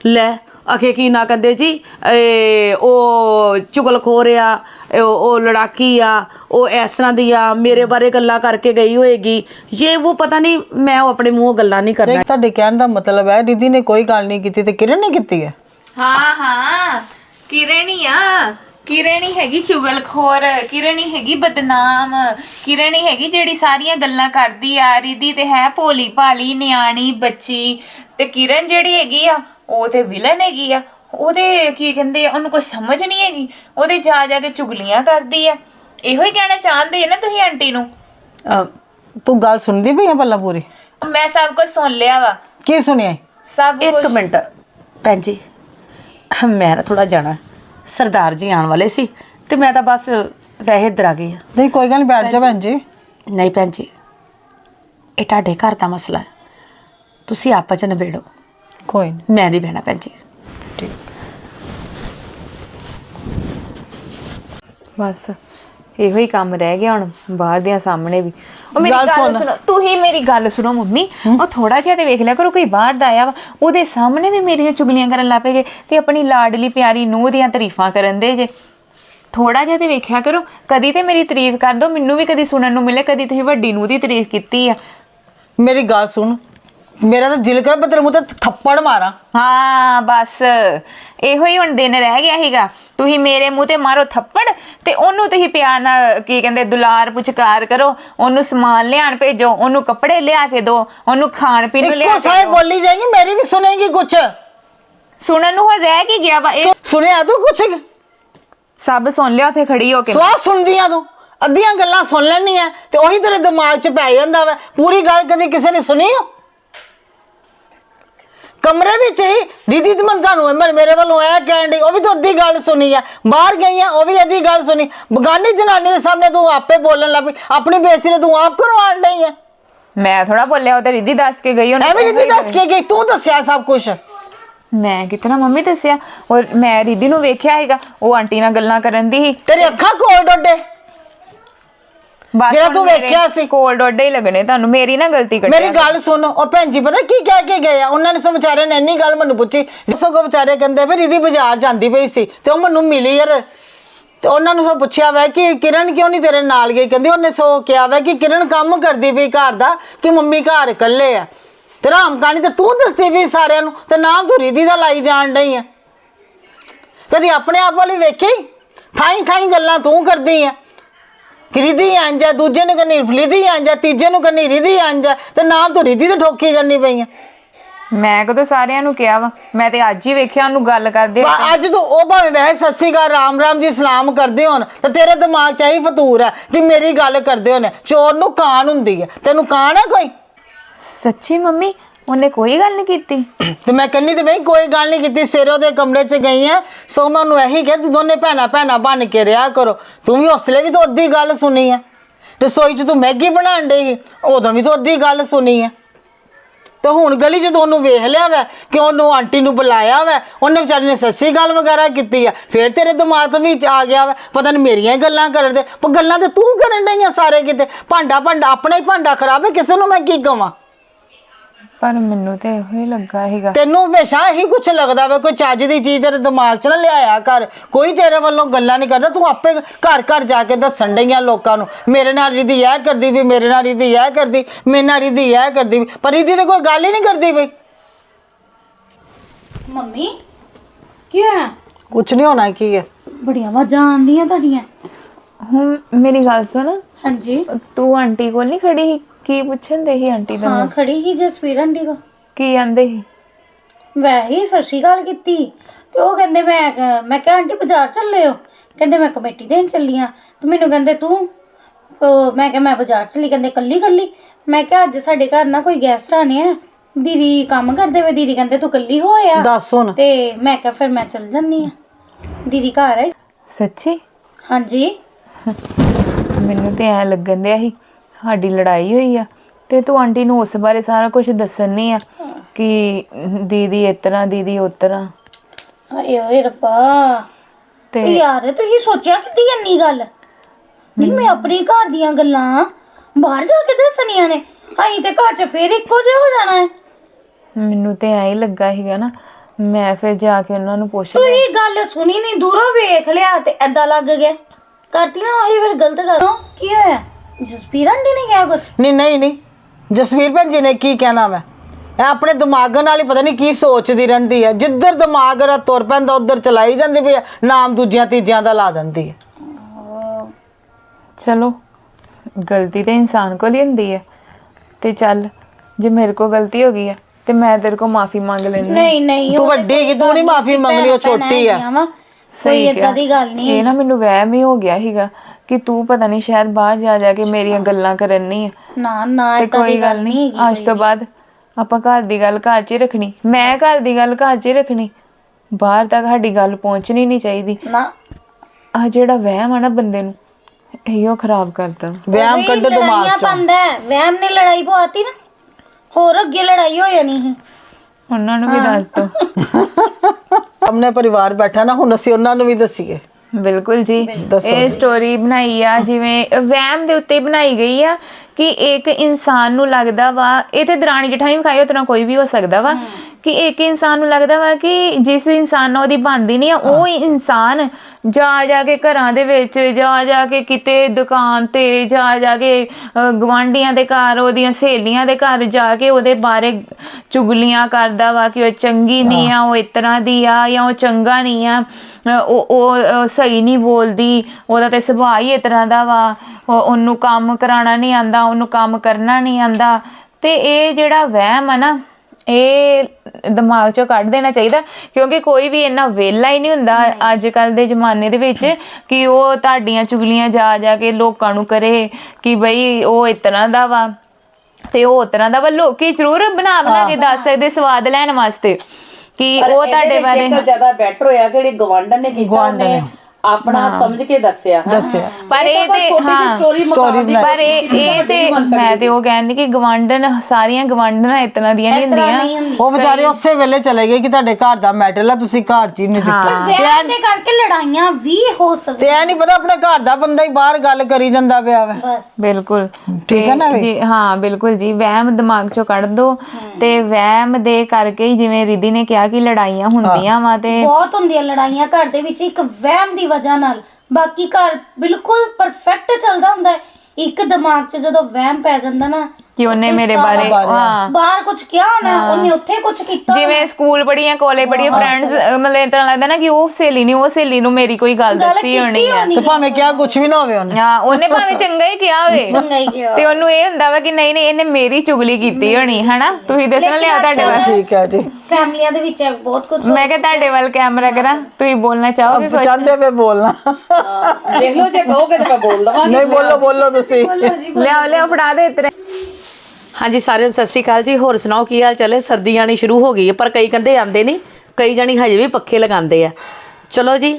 F: ਲੈ ਅਖੇ ਕੀ ਨਾ ਕਹਿੰਦੇ ਜੀ? ਏ ਉਹ ਚੁਗਲਖੋਰ ਆ ਇਹ ਉਹ ਲੜਾਕੀ ਆ ਉਹ ਇਸ ਤਰ੍ਹਾਂ ਦੀ ਆ ਮੇਰੇ ਬਾਰੇ ਗੱਲਾਂ ਕਰਕੇ ਗਈ ਹੋਏਗੀ। ਇਹ ਉਹ ਪਤਾ ਨਹੀਂ ਮੈਂ ਉਹ ਆਪਣੇ ਮੂੰਹੋਂ ਗੱਲਾਂ ਨਹੀਂ ਕਰਨਾ।
A: ਨਹੀਂ ਤੁਹਾਡੇ ਕਹਿਣ ਦਾ ਮਤਲਬ ਹੈ ਦੀਦੀ ਨੇ ਕੋਈ ਗੱਲ ਨਹੀਂ ਕੀਤੀ ਤੇ ਕਿਰਨ ਨੇ ਕੀਤੀ ਹੈ?
C: ਹਾਂ ਹਾਂ ਕਿਰਨ ਹੀ ਆ। ਕਿਰਨ ਹੀ ਹੈਗੀ ਚੁਗਲਖੋਰ ਕਿਰਨ ਹੀ ਹੈਗੀ ਬਦਨਾਮ ਕਿਰਨ ਹੀ ਹੈਗੀ ਜਿਹੜੀ ਸਾਰੀਆਂ ਗੱਲਾਂ ਕਰਦੀ ਆ ਰਿਦੀ ਤੇ ਹੈ ਭੋਲੀ ਭਾਲੀ ਨਿਆਣੀ ਬੱਚੀ। ਤੇ ਕਿਰਨ ਜਿਹੜੀ ਹੈਗੀ ਆ ਉਹ ਤੇ ਵਿਲਨ ਹੈਗੀ ਆ ਉਹਦੇ ਕੀ ਕਹਿੰਦੇ ਆ ਉਹਨੂੰ ਕੁਝ ਸਮਝ ਨਹੀਂ ਹੈਗੀ ਉਹਦੇ ਜਾ ਜਾ ਕੇ ਚੁਗਲੀਆਂ ਕਰਦੀ ਆ। ਇਹੋ ਹੀ ਕਹਿਣਾ ਚਾਹੁੰਦੇ ਆ ਨਾ ਤੁਸੀਂ ਆਂਟੀ ਨੂੰ।
A: ਅਹ, ਤੂੰ ਗੱਲ ਸੁਣਦੀ ਪਈ ਹੈ ਪੱਲਾ ਪੂਰੀ?
C: ਮੈਂ ਸਭ ਕੁਝ ਸੁਣ ਲਿਆ ਵਾ।
A: ਕੀ ਸੁਣਿਆ?
C: ਸਭ
F: ਇੱਕ
C: ਕੁਝ
F: ਮਿੰਟ। ਭੈਣ ਜੀ ਮੈਂ ਨਾ ਥੋੜਾ ਜਾਣਾ। ਸਰਦਾਰ ਜੀ ਆਉਣ ਵਾਲੇ ਸੀ ਤੇ ਮੈਂ ਤਾਂ ਬਸ ਵੈਸੇ ਇੱਧਰ ਆ ਗਈ ਆ।
A: ਨਹੀਂ ਕੋਈ ਗੱਲ ਨਹੀਂ ਬੈਠ ਜਾ ਭੈਣ ਜੀ।
F: ਨਹੀਂ ਭੈਣ ਜੀ ਇਹ ਤੁਹਾਡੇ ਘਰ ਦਾ ਮਸਲਾ ਹੈ। ਤੁਸੀਂ ਆਪਸ ਚ ਨਿਬੇੜੋ।
A: ਕੋਈ ਨਹੀਂ
F: ਮੈਂ ਨਹੀਂ ਬਹਿਣਾ ਭੈਣ ਜੀ।
C: ਬਸ ਇਹੋ ਹੀ ਕੰਮ ਰਹਿ ਗਿਆ ਹੁਣ ਬਾਹਰ ਦਿਆਂ ਸਾਹਮਣੇ ਵੀ। ਉਹ ਮੇਰੀ
A: ਗੱਲ
C: ਗੱਲ
A: ਸੁਣ।
C: ਸੁਣੋ ਤੂੰ ਹੀ ਮੇਰੀ ਗੱਲ ਸੁਣੋ ਮੰਮੀ। ਉਹ ਥੋੜਾ ਜਿਹਾ ਤੇ ਵੇਖ ਲਿਆ ਕਰੋ ਕੋਈ ਬਾਹਰ ਦਾ ਆਇਆ ਵਾ ਉਹਦੇ ਸਾਹਮਣੇ ਵੀ ਮੇਰੀਆਂ ਚੁਗਲੀਆਂ ਕਰਨ ਲੱਗ ਪਏ ਜੇ ਤੇ ਆਪਣੀ ਲਾਡਲੀ ਪਿਆਰੀ ਨੂੰਹ ਦੀਆਂ ਤਾਰੀਫਾਂ ਕਰਨ ਦੇ ਜੇ। ਥੋੜਾ ਜਿਹਾ ਤੇ ਵੇਖਿਆ ਕਰੋ ਕਦੀ ਤੇ ਮੇਰੀ ਤਾਰੀਫ ਕਰ ਦੋ ਮੈਨੂੰ ਵੀ ਕਦੀ ਸੁਣਨ ਨੂੰ ਮਿਲੇ ਕਦੀ ਤੁਸੀਂ ਵੱਡੀ ਨੂੰਹ ਦੀ ਤਾਰੀਫ ਕੀਤੀ ਆ।
A: ਮੇਰੀ ਗੱਲ ਸੁਣ ਮੇਰਾ ਤਾਂ ਦਿਲ ਕਰ ਤੇਰੇ ਮੂੰਹ ਤੇ ਥੱਪੜ ਮਾਰਾਂ।
C: ਹਾਂ ਬਸ। ਇਹੋ ਹੀ ਹੁਣ ਦਿਨ ਰਹਿ ਗਿਆ ਸੀਗਾ। ਤੁਸੀਂ ਮੇਰੇ ਮੂੰਹ ਤੇ ਮਾਰੋ ਥੱਪੜ ਤੇ ਉਹਨੂੰ ਤੁਸੀਂ ਪਿਆਰ ਨਾਲ ਕੀ ਕਹਿੰਦੇ ਦੁਲਾਰ ਪੁਚਕਾਰ ਕਰੋ। ਉਹਨੂੰ ਸਮਾਨ ਲਿਆਣ ਭੇਜੋ ਉਹਨੂੰ ਕੱਪੜੇ ਲਿਆ ਕੇ ਦਿਓ ਉਹਨੂੰ ਖਾਣ ਪੀਣ ਨੂੰ ਲਿਆ
A: ਇੱਕੋ
C: ਕੇ ਦਿਓ।
A: ਬੋਲੀ ਜਾਏਗੀ ਮੇਰੀ ਵੀ ਸੁਣੇਗੀ ਕੁਛ।
C: ਸੁਣਨ ਨੂੰ ਹੁਣ ਰਹਿ ਕੀ ਗਿਆ ਵਾ? ਇਹ
A: ਸੁ- ਸੁਣਿਆ ਤੂੰ ਕੁਛ?
C: ਸਭ ਸੁਣ ਲਿਆ ਉੱਥੇ ਖੜੀ ਹੋ ਕੇ।
A: ਸਵਾਹ ਸੁਣਦੀਆਂ ਤੂੰ। ਅੱਧੀਆਂ ਗੱਲਾਂ ਸੁਣ ਲੈਣੀਆਂ ਤੇ ਉਹੀ ਤੇਰੇ ਦਿਮਾਗ 'ਚ ਪੈ ਜਾਂਦਾ ਵਾ। ਪੂਰੀ ਗੱਲ ਕਦੇ ਕਿਸੇ ਨੇ ਸੁਣੀ ਹੋ ਕਮਰੇ ਵਿੱਚ ਹੀ? ਦੀਦੀ ਤੇ ਮਨ ਤੁਹਾਨੂੰ ਮੈਂ- ਮੇਰੇ ਵੱਲੋਂ ਇਹ ਕਹਿਣ ਡਈ ਉਹ ਵੀ ਤਾਂ ਅੱਧੀ ਗੱਲ ਸੁਣੀ ਆ। ਬਾਹਰ ਗਈ ਆ ਉਹ ਵੀ ਅੱਧੀ ਗੱਲ ਸੁਣੀ। ਬਗਾਨੀ ਜਨਾਨੀ ਦੇ ਸਾਹਮਣੇ ਤੂੰ ਆਪੇ ਬੋਲਣ ਲੱਗ ਪਈ। ਆਪਣੀ ਬੇਇੱਜ਼ਤੀ ਨੇ ਤੂੰ ਆਪ ਕਰਵਾਉਣ ਡਈ ਆ?
C: ਮੈਂ ਥੋੜਾ ਬੋਲਿਆ ਉਹ ਤੇ ਰਿੱਧੀ ਦੱਸ ਕੇ ਗਈ ਉਹਨੇ
A: ਐਵੇਂ ਨਹੀਂ ਦੱਸ ਕੇ ਗਈ ਤੂੰ ਦੱਸਿਆ ਸਭ ਕੁਝ
C: ਮੈਂ ਕਿਤਨਾ ਮੰਮੀ ਦੱਸਿਆ? ਔਰ ਮੈਂ ਰਿੱਧੀ ਨੂੰ ਵੇਖਿਆ ਹੈਗਾ ਉਹ ਆਂਟੀ ਨਾਲ ਗੱਲਾਂ ਕਰਨ ਦੀ ਸੀ।
A: ਤੇਰੀ ਅੱਖਾਂ ਕੋਲ ਡੋਡੇ।
C: ਬਸ
A: ਜਿਹੜਾ ਤੂੰ ਵੇਖਿਆ ਸੀ।
C: ਕੋਲ ਡੋਡੇ ਹੀ ਲੱਗਣੇ ਤੁਹਾਨੂੰ ਮੇਰੀ ਨਾ ਗਲਤੀ ਕੱਢਿਆ
A: ਮੇਰੀ ਗੱਲ ਸੁਣ ਉਹ ਭੈਣ ਜੀ ਪਤਾ ਕੀ ਕਹਿ ਕੇ ਗਏ ਆ? ਉਹਨਾਂ ਨੇ ਸੋ ਵਿਚਾਰੇ ਨੇ ਇੰਨੀ ਗੱਲ ਮੈਨੂੰ ਪੁੱਛੀ। ਸਗੋਂ ਵਿਚਾਰੇ ਕਹਿੰਦੇ ਵੀ ਰਿਦੀ ਬਾਜ਼ਾਰ ਜਾਂਦੀ ਪਈ ਸੀ ਤੇ ਉਹ ਮੈਨੂੰ ਮਿਲੀ ਯਾਰ। ਤੇ ਉਹਨਾਂ ਨੂੰ ਸੋ ਪੁੱਛਿਆ ਵਾ ਕਿ ਕਿਰਨ ਕਿਉਂ ਨਹੀਂ ਤੇਰੇ ਨਾਲ ਗਈ? ਕਹਿੰਦੀ ਉਹਨੇ ਸੋ ਕਿਹਾ ਵਾ ਕਿ ਕਿਰਨ ਕੰਮ ਕਰਦੀ ਪਈ ਘਰ ਦਾ ਕਿ ਮੰਮੀ ਘਰ ਇਕੱਲੇ ਆ। ਤੇ ਰਾਮ ਕਹਾਣੀ ਤੇ ਤੂੰ ਦੱਸਦੀ ਵੀ ਸਾਰਿਆਂ ਨੂੰ ਤੇ ਨਾਮ ਤੂੰ ਰਿਦੀ ਦਾ ਲਾਈ ਜਾਣ ਡਈ ਆ। ਕਦੀ ਆਪਣੇ ਆਪ ਵਾਲੀ ਵੇਖੀ? ਥਾਈ ਥਾਈ ਗੱਲਾਂ ਤੂੰ ਕਰਦੀ ਆ। ਕਿ ਰਿਧੀ ਇੰਜ ਆ ਦੂਜੇ ਨੂੰ ਕਹਿੰਦੀ ਰਿਧੀ ਇੰਜ ਆ ਤੀਜੇ ਨੂੰ ਕਹਿੰਦੀ ਰਿਧੀ ਇੰਜ ਆ ਤੇ ਨਾਮ ਤੋਂ ਰਿਧੀ ਤੇ ਠੋਕੀ ਜਾਂਦੀ ਪਈ ਆ
C: ਮੈਂ ਕਦੋਂ ਸਾਰਿਆਂ ਨੂੰ ਕਿਹਾ ਵਾ? ਮੈਂ ਤੇ ਅੱਜ ਹੀ ਵੇਖਿਆ ਉਹਨੂੰ ਗੱਲ ਕਰਦੇ
A: ਵਾ- ਅੱਜ ਤੂੰ ਉਹ ਭਾਵੇਂ ਵੈਸੇ ਸਤਿ ਸ਼੍ਰੀ ਅਕਾਲ ਰਾਮ ਰਾਮ ਜੀ ਸਲਾਮ ਕਰਦੇ ਹੋਣ ਤੇ ਤੇਰੇ ਦਿਮਾਗ 'ਚ ਆਹੀ ਫਤੂਰ ਹੈ ਕਿ ਮੇਰੀ ਗੱਲ ਕਰਦੇ ਹੋਣ। ਚੋਰ ਨੂੰ ਕਾਨ ਹੁੰਦੀ ਹੈ। ਤੈਨੂੰ ਕਾਨ ਹੈ ਕੋਈ?
C: ਸੱਚੀ ਮੰਮੀ ਉਹਨੇ ਕੋਈ ਗੱਲ ਨਹੀਂ ਕੀਤੀ?
A: ਤੇ ਮੈਂ ਕਹਿੰਨੀ ਤੇ ਬਈ, ਕੋਈ ਗੱਲ ਨਹੀਂ ਕੀਤੀ ਸਵੇਰੇ ਉਹਦੇ ਕਮਰੇ 'ਚ ਗਈ ਆ ਸੋ ਮੈਂ ਇਹੀ ਕਿਹਾ, ਤੂੰ ਦੋਨੇ ਭੈਣਾਂ ਭੈਣਾਂ ਬਣ ਕੇ ਰਿਹਾ ਕਰੋ। ਤੂੰ ਵੀ ਹੌਸਲੇ ਵੀ ਤਾਂ ਅੱਧੀ ਗੱਲ ਸੁਣੀ ਆ ਰਸੋਈ 'ਚ ਤੂੰ ਮੈਗੀ ਬਣਾਉਣ ਡਈ ਉਦੋਂ ਵੀ ਤੂੰ ਅੱਧੀ ਗੱਲ ਸੁਣੀ ਆ ਤੇ ਹੁਣ ਗਲੀ 'ਚ ਤੂੰ ਵੇਖ ਲਿਆ ਵੈ ਕਿ ਉਹਨੂੰ ਆਂਟੀ ਨੂੰ ਬੁਲਾਇਆ ਵੈ। ਉਹਨੇ ਵਿਚਾਰੀ ਨੇ ਸੱਸੀ ਗੱਲ ਵਗੈਰਾ ਕੀਤੀ ਆ। ਫੇਰ ਤੇਰੇ ਦਿਮਾਗ ਵਿੱਚ ਆ ਗਿਆ ਵੈ, ਪਤਾ ਨਹੀਂ ਮੇਰੀਆਂ ਹੀ ਗੱਲਾਂ ਕਰਨ ਦੇ। ਪਰ ਗੱਲਾਂ ਤੇ ਤੂੰ ਕਰਨ ਡਈਆਂ ਸਾਰੇ ਕਿਤੇ। ਭਾਂਡਾ ਭਾਂਡਾ ਆਪਣਾ ਹੀ ਭਾਂਡਾ ਖਰਾਬ ਹੈ, ਕਿਸੇ ਨੂੰ ਮੈਂ ਕੀ ਕਵਾਂ?
C: ਪਰ ਮੈਨੂੰ ਤੇ ਇਹੋ ਹੀ ਲੱਗਾ ਸੀਗਾ।
A: ਤੈਨੂੰ ਹਮੇਸ਼ਾ ਇਹੀ ਕੁਛ ਲੱਗਦਾ ਵੇ ਕੋਈ ਚੱਜ ਦੀ ਚੀਜ਼ ਤੇਰੇ ਦਿਮਾਗ 'ਚ ਨਾ ਲਿਆਇਆ ਕਰ। ਕੋਈ ਤੇਰੇ ਵੱਲੋਂ ਗੱਲਾਂ ਨਹੀਂ ਕਰਦਾ ਤੂੰ ਆਪੇ ਘਰ ਘਰ ਜਾ ਕੇ ਦੱਸਣ ਡਈਆਂ ਲੋਕਾਂ ਨੂੰ। ਮੇਰੇ ਨਾਲ ਰਿਧੀ ਇਹ ਕਰਦੀ ਵੀ ਮੇਰੇ ਨਾਲ ਰਿਧੀ ਇਹ ਕਰਦੀ ਮੇਰੇ ਨਾਲ ਰਿਧੀ ਇਹ ਕਰਦੀ ਵੀ ਪਰ ਰਿਧੀ ਤੇ ਕੋਈ ਗੱਲ ਹੀ ਨਹੀਂ ਕਰਦੀ ਬਈ
E: ਮੰਮੀ ਕੀ ਹੋਇਆ?
A: ਕੁਛ ਨਹੀਂ ਹੋਣਾ ਕੀ ਹੈ?
B: ਬੜੀਆਂ ਆਵਾਜ਼ਾਂ ਆਉਂਦੀਆਂ ਤੁਹਾਡੀਆਂ।
C: ਹੁਣ ਮੇਰੀ ਗੱਲ ਸੁਣ।
B: ਹਾਂਜੀ।
C: ਤੂੰ ਆਂਟੀ ਕੋਲ ਨਹੀਂ ਖੜੀ ਸੀ? ਕੀ ਪੁੱਛਣ ਦੇ ਸੀ ਆਂਟੀ
B: ਹਾਂ
C: ਤੈਨੂੰ
B: ਖੜੀ ਹੀ ਜਸਵੀਰ ਆਂਟੀ ਕੋ
C: ਕੀ ਆਂਦੇ ਸੀ?
B: ਮੈਂ ਹੀ ਸਤਿ ਸ਼੍ਰੀ ਅਕਾਲ ਕੀਤੀ। ਤੇ ਉਹ ਕਹਿੰਦੇ ਮੈਂ ਕ- ਮੈਂ ਕਿਹਾ ਆਂਟੀ ਬਾਜ਼ਾਰ ਚੱਲੇ ਹੋ? ਕਹਿੰਦੇ ਮੈਂ ਕਮੇਟੀ ਦੇਣ ਚੱਲੀ ਆ। ਤੇ ਮੈਨੂੰ ਕਹਿੰਦੇ ਤੂੰ? ਉਹ ਮੈਂ ਕਿਹਾ ਮੈਂ ਬਾਜ਼ਾਰ ਚੱਲੀ। ਕਹਿੰਦੇ ਕੱਲੀ ਕੱਲੀ? ਮੈਂ ਕਿਹਾ ਅੱਜ ਸਾਡੇ ਘਰ ਨਾ ਕੋਈ ਗੈਸਟ ਆਣੇ ਆ। ਦੀਦੀ ਕੰਮ ਕਰਦੇ ਵੇ ਦੀਦੀ ਕਹਿੰਦੇ ਤੂੰ ਕੱਲੀ ਹੋਇਆ?
A: ਦੱਸ ਹੁਣ।
B: ਤੇ ਮੈਂ ਕਿਹਾ ਫਿਰ ਮੈਂ ਚੱਲ ਜੰਨੀ ਆ। ਦੀਦੀ ਘਰ ਹੈ
C: ਸੱਚੀ?
B: ਹਾਂਜੀ।
C: ਮੈਨੂੰ ਤੇ ਐ ਲੱਗਣ ਦਿਆ ਸੀ ਸਾਡੀ ਲੜਾਈ ਹੋਈ ਆ ਤੇ ਤੂੰ ਆਂਟੀ ਨੂੰ ਉਸ ਬਾਰੇ ਸਾਰਾ ਕੁਝ ਦੱਸਣ ਆ ਕਿ ਦੀਦੀ ਤਰ੍ਹਾਂ ਦੀਦੀ ਤਰ੍ਹਾਂ।
B: ਹਾਏ ਓਏ ਰੱਬਾ।
C: ਤੇ
B: ਯਾਰ ਤੁਸੀਂ ਸੋਚਿਆ ਕਿੱਦੀ ਇੰਨੀ ਗੱਲ? ਨਹੀਂ। ਮੈਂ ਆਪਣੇ ਘਰ ਦੀਆਂ ਗੱਲਾਂ ਬਾਹਰ ਜਾ ਕੇ ਦੱਸਣੀਆਂ ਨੇ। ਅਸੀਂ ਤੇ ਘਰ 'ਚ ਫੇਰ ਇੱਕੋ ਜਿਹਾ ਹੋ ਜਾਣਾ ਹੈ।
C: ਮੈਨੂੰ ਤੇ ਐ ਹੀ ਲੱਗਾ ਸੀਗਾ ਨਾ ਮੈਂ ਫਿਰ ਜਾ ਕੇ ਉਹਨਾਂ ਨੂੰ ਪੁੱਛ ਲਿਆ।
B: ਤੁਸੀਂ ਗੱਲ ਸੁਣੀ ਨਹੀਂ ਦੂਰੋਂ ਵੇਖ ਲਿਆ ਤੇ ਐਦਾਂ ਲੱਗ ਗਿਆ। ਕਰਤੀ ਨਾ ਉਹੀ ਫਿਰ ਗਲਤ ਗੱਲ? ਕੀ ਹੋਇਆ? ਜਸਪੀਰ ਆਂਟੀ ਨੇ ਕਿਹਾ ਕੁਝ
A: ਨਹੀਂ ਨਹੀਂ ਨਹੀਂ। ਜਸਵੀਰ ਭੈਣ ਜੀ ਨੇ ਕੀ ਕਹਿਣਾ ਮੈਂ ਇਹ ਆਪਣੇ ਦਿਮਾਗ ਨਾਲ ਹੀ ਪਤਾ ਨਹੀਂ ਕੀ ਸੋਚਦੀ ਰਹਿੰਦੀ ਹੈ ਜਿੱਧਰ ਦਿਮਾਗ ਦਾ ਤੁਰ ਪੈਂਦਾ ਉਧਰ ਚਲਾਈ ਜਾਂਦੀ ਵੀ ਨਾਮ ਦੂਜਿਆਂ ਤੀਜਿਆਂ ਦਾ ਲਾ ਦਿੰਦੀ ਹੈ
C: ਚਲੋ ਗਲਤੀ ਤੇ ਇਨਸਾਨ ਕੋਲ ਹੀ ਹੁੰਦੀ ਹੈ ਤੇ ਚੱਲ ਜੇ ਮੇਰੇ ਕੋਲ ਗਲਤੀ ਹੋ ਗਈ ਹੈ ਤੇ ਮੈਂ ਤੇਰੇ ਕੋਲ ਮਾਫੀ ਮੰਗ ਲੈਣੀ
B: ਨਹੀਂ ਨਹੀਂ
A: ਤੂੰ ਵੱਡੀ ਹੈਗੀ ਤੂੰ ਨਹੀਂ ਮਾਫੀ ਮੰਗਣੀ ਉਹ ਛੋਟੀ ਆ।
B: ਕੋਈ ਏਦਾਂ ਦੀ ਗੱਲ ਨਹੀਂ
C: ਇਹ ਨਾ ਮੈਨੂੰ ਵਹਿਮ ਹੀ ਹੋ ਗਿਆ ਸੀਗਾ। ਕਿ ਤੂੰ ਪਤਾ ਨਹੀਂ ਸ਼ਾਇਦ ਬਾਹਰ ਜਾ ਜਾ ਕੇ ਮੇਰੀਆਂ ਗੱਲਾਂ ਕਰਨ ਨਹੀਂ ਆ।
B: ਨਾ ਨਾ
C: ਤੇ
B: ਏਦਾਂ
C: ਕੋਈ
B: ਦੀ
C: ਗੱਲ ਨਹੀਂ ਅੱਜ ਤੋਂ ਬਾਅਦ ਆਪਾਂ ਘਰ ਦੀ ਗੱਲ ਘਰ 'ਚ ਹੀ ਰੱਖਣੀ। ਮੈਂ ਘਰ ਦੀ ਗੱਲ ਘਰ 'ਚ ਹੀ ਰੱਖਣੀ। ਬਾਹਰ ਤੱਕ ਸਾਡੀ ਗੱਲ ਪਹੁੰਚਣੀ ਨਹੀਂ ਚਾਹੀਦੀ।
B: ਨਾ।
C: ਆ ਜਿਹੜਾ ਵਹਿਮ ਆ ਨਾ ਬੰਦੇ ਨੂੰ ਇਹੋ ਖਰਾਬ ਕਰਦਾ।
A: ਵਿਆਮ ਕੱਢ ਦਿਮਾਗ ਚੋਂ।
B: ਪਾਉਂਦਾ ਹੈ ਵਹਿਮ ਨੇ ਲੜਾਈ ਪਵਾਤੀ ਨਾ। ਹੋਰ ਅੱਗੇ ਲੜਾਈ ਹੋ ਜਾਣੀ ਸੀ।
C: ਉਹਨਾਂ ਨੂੰ ਵੀ ਦੱਸ ਦੋ। <laughs>
A: ਸਾਹਮਣੇ ਪਰਿਵਾਰ ਬੈਠਾ ਨਾ ਹੁਣ ਅਸੀਂ ਉਹਨਾਂ ਨੂੰ ਵੀ ਦਸੀਏ।
C: ਬਿਲਕੁਲ ਜੀ।
A: ਦੱਸੋ
C: ਇਹ ਸਟੋਰੀ ਬਣਾਈ ਆ ਜਿਵੇਂ ਵਹਿਮ ਦੇ ਉੱਤੇ ਬਣਾਈ ਗਈ ਆ ਕਿ ਇੱਕ ਇਨਸਾਨ ਨੂੰ ਲੱਗਦਾ ਵਾ ਇਹ ਤੇ ਦਰਾਣੀ ਜਠਾਣੀ ਵਿਖਾਈ ਉਤਨਾ ਕੋਈ ਵੀ ਹੋ ਸਕਦਾ ਵਾ। ਕਿ ਇੱਕ ਇਨਸਾਨ ਨੂੰ ਲੱਗਦਾ ਵਾ ਕਿ ਜਿਸ ਇਨਸਾਨ ਨਾਲ ਉਹਦੀ ਬਣਦੀ ਨਹੀਂ ਆ ਉਹ ਇਨਸਾਨ ਜਾ ਜਾ ਕੇ ਘਰਾਂ ਦੇ ਵਿੱਚ ਜਾ ਜਾ ਕੇ ਕਿਤੇ ਦੁਕਾਨ ਤੇ ਜਾ ਜਾ ਕੇ ਅ, ਗਵਾਂਢੀਆਂ ਦੇ ਘਰ ਉਹਦੀਆਂ ਸਹੇਲੀਆਂ ਦੇ ਘਰ ਜਾ ਕੇ ਉਹਦੇ ਬਾਰੇ ਚੁਗਲੀਆਂ ਕਰਦਾ ਵਾ ਕਿ ਉਹ ਚੰਗੀ ਨਹੀਂ ਆ ਉਹ ਤਰ੍ਹਾਂ ਦੀ ਆ ਜਾਂ ਉਹ ਚੰਗਾ ਨਹੀਂ ਆ ਉਹ ਉਹ ਸਹੀ ਨਹੀਂ ਬੋਲਦੀ ਉਹਦਾ ਤੇ ਸੁਭਾਅ ਹੀ ਤਰ੍ਹਾਂ ਦਾ ਵਾ ਉਹ- ਉਹਨੂੰ ਕੰਮ ਕਰਾਉਣਾ ਨਹੀਂ ਆਂਦਾ ਉਹਨੂੰ ਕੰਮ ਕਰਨਾ ਨਹੀਂ ਆਂਦਾ ਤੇ ਇਹ ਜਿਹੜਾ ਵਹਿਮ ਆ ਨਾ ਇਹ ਦਿਮਾਗ ਚੋਂ ਕੱਢ ਦੇਣਾ ਚਾਹੀਦਾ ਕਿਉਂਕਿ ਕੋਈ ਵੀ ਇੰਨਾ ਵਿਹਲਾ ਹੀ ਨਹੀਂ ਹੁੰਦਾ ਅੱਜ ਕੱਲ ਦੇ ਜ਼ਮਾਨੇ ਦੇ ਵਿੱਚ ਕਿ ਉਹ ਤੁਹਾਡੀਆਂ ਚੁਗਲੀਆਂ ਜਾ ਜਾ ਕੇ ਲੋਕਾਂ ਨੂੰ ਕਰੇ ਕਿ ਬਈ ਉਹ ਤਰ੍ਹਾਂ ਦਾ ਵਾ ਤੇ ਉਹ ਉਸ ਤਰ੍ਹਾਂ ਦਾ ਵਾ। ਲੋਕੀ ਜ਼ਰੂਰ ਬਣਾ ਬਣਾ ਕੇ ਦੱਸ ਸਕਦੇ ਸਵਾਦ ਲੈਣ ਵਾਸਤੇ ਕਿ ਉਹ ਤੁਹਾਡੇ ਬਾਰੇ
F: ਜ਼ਿਆਦਾ ਬੈਟਰ ਹੋਇਆ ਜਿਹੜੀ ਗਵਾਂਢਣ ਨੇ ਕੀਤਾ ਉਹਨੇ? ਆਪਣਾ ਸਮਝ ਕੇ ਦੱਸਿਆ
A: ਦੱਸਿਆ।
C: ਪਰ ਇਹ ਤੇ ਹਾਂ
F: ਸਟੋਰੀ
A: story
C: ਪਰ ਇਹ ਇਹ ਤੇ ਮੈਂ ਤੇ ਉਹ ਕਹਿੰਦੀ ਕਿ ਗਵਾਂਢਣ ਸਾਰੀਆਂ ਗਵਾਂਢਣਾਂ ਇਤਨਾ ਦੀਆਂ ਨਹੀਂ ਹੁੰਦੀਆਂ।
A: ਉਹ ਵਿਚਾਰੇ ਉਸੇ ਵੇਲੇ ਚਲੇ ਗਏ ਕਿ ਤੁਹਾਡੇ ਘਰ ਦਾ ਮੈਟਰ ਆ ਤੁਸੀਂ ਘਰ ਚ ਹੀ ਨਜਿੱਠੋ
B: ਵਹਿਮ ਦੇ ਕਰਕੇ ਲੜਾਈਆਂ ਵੀ ਹੋ
A: ਤੇ
B: ਸਕਦੀਆਂ।
A: ਇਹ ਨਹੀਂ ਪਤਾ ਆਪਣੇ ਘਰ ਦਾ ਬੰਦਾ ਹੀ ਬਾਹਰ ਗੱਲ ਕਰੀ ਜਾਂਦਾ ਪਿਆ ਵਾ।
B: ਬਸ।
C: ਬਿਲਕੁਲ।
A: ਠੀਕ ਹੈ ਨਾ
C: ਤੇ? ਜੀ ਹਾਂ ਬਿਲਕੁਲ ਜੀ। ਵਹਿਮ ਦਿਮਾਗ ਚੋਂ ਕੱਢ ਦੋ। ਤੇ ਵਹਿਮ ਦੇ ਕਰਕੇ ਹੀ ਜਿਵੇਂ ਰਿਧੀ ਨੇ ਕਿਹਾ ਕਿ ਲੜਾਈਆਂ ਹੁੰਦੀਆਂ ਵਾ ਤੇ
B: ਬਹੁਤ ਹੁੰਦੀਆਂ ਲੜਾਈਆਂ ਘਰ ਦੇ ਵਿੱਚ ਇੱਕ ਵਹਿਮ ਦੀ ਵਜ੍ਹਾ ਨਾਲ। ਬਾਕੀ ਘਰ ਬਿਲਕੁਲ ਪਰਫੈਕਟ ਚੱਲਦਾ ਹੁੰਦਾ ਹੈ। ਇੱਕ ਦਿਮਾਗ 'ਚ ਜਦੋਂ ਵਹਿਮ ਪੈ ਜਾਂਦਾ ਨਾ
C: ਕਿ ਉਹਨੇ ਮੇਰੇ ਬਾਰੇ ਹਾਂ।
B: ਬਾਹਰ ਕੁਝ ਕਿਹਾ ਹੋਣਾ ਉਹਨੇ ਉੱਥੇ ਕੁਝ ਕੀਤਾ ਹੋਣਾ।
C: ਜਿਵੇਂ ਸਕੂਲ ਪੜੀਆਂ ਕਾਲਜ ਪੜੀਆਂ ਫਰੈਂਡਸ ਮਤਲਬ ਤਰ੍ਹਾਂ ਲੱਗਦਾ ਨਾ ਕਿ ਉਹ ਸਹੇਲੀ ਨਹੀਂ ਉਹ ਸਹੇਲੀ ਨੂੰ ਮੇਰੀ ਕੋਈ ਗੱਲ ਦੱਸੀ ਹੋਣੀ ਆ।
A: ਤੇ ਭਾਵੇਂ ਕਿਹਾ ਕੁਝ ਵੀ ਨਾ ਹੋਵੇ ਉਹਨੇ।
C: ਹਾਂ ਉਹਨੇ ਭਾਵੇਂ ਚੰਗਾ ਹੀ ਕਿਹਾ ਹੋਵੇ।
B: ਚੰਗਾ ਹੀ ਕਿਹਾ।
C: ਤੇ ਉਹਨੂੰ ਇਹ ਹੁੰਦਾ ਵਾ ਕਿ ਨਹੀਂ ਨਹੀਂ ਇਹਨੇ ਮੇਰੀ ਚੁਗਲੀ ਕੀਤੀ ਹੋਣੀ ਹਨਾ? ਤੁਸੀਂ ਦੱਸਣਾ ਲਿਆ ਤੁਹਾਡੇ ਵੱਲ।
A: ਠੀਕ ਹੈ ਜੀ।
B: ਫੈਮਲੀਆਂ ਦੇ ਵਿੱਚ ਬਹੁਤ ਕੁਝ
C: ਮੈਂ ਕਿਹਾ ਤੁਹਾਡੇ ਵੱਲ ਕੈਮਰਾ ਕਰਾਂ। ਤੁਸੀਂ ਬੋਲਣਾ ਚਾਹੋਗੇ ਕੁਝ
A: ਚਾਹੁੰਦੇ ਵੇ ਬੋਲਣਾ।
F: ਦੇਖ ਲਓ ਜੇ ਕਹੋਗੇ ਤਾਂ ਮੈਂ ਬੋਲ ਦਵਾਂਗੀ।
A: ਨਹੀਂ ਬੋਲੋ ਬੋਲੋ ਤੁਸੀਂ।
C: ਲਿਆਓ ਲਿਆਓ ਫੜਾ ਦੇ ਇਤਰੇ।
F: ਹਾਂਜੀ, ਸਾਰਿਆਂ ਨੂੰ ਸਤਿ ਸ਼੍ਰੀ ਅਕਾਲ ਜੀ। ਹੋਰ ਸੁਣਾਓ, ਕੀ ਹਾਲ ਚਾਲ ਹੈ? ਸਰਦੀ ਆਣੀ ਸ਼ੁਰੂ ਹੋ ਗਈ ਹੈ, ਪਰ ਕਈ ਕਹਿੰਦੇ ਆਂਦੇ ਨਹੀਂ। ਕਈ ਜਾਣੀ ਹਜੇ ਵੀ ਪੱਖੇ ਲਗਾਉਂਦੇ ਆ। ਚਲੋ ਜੀ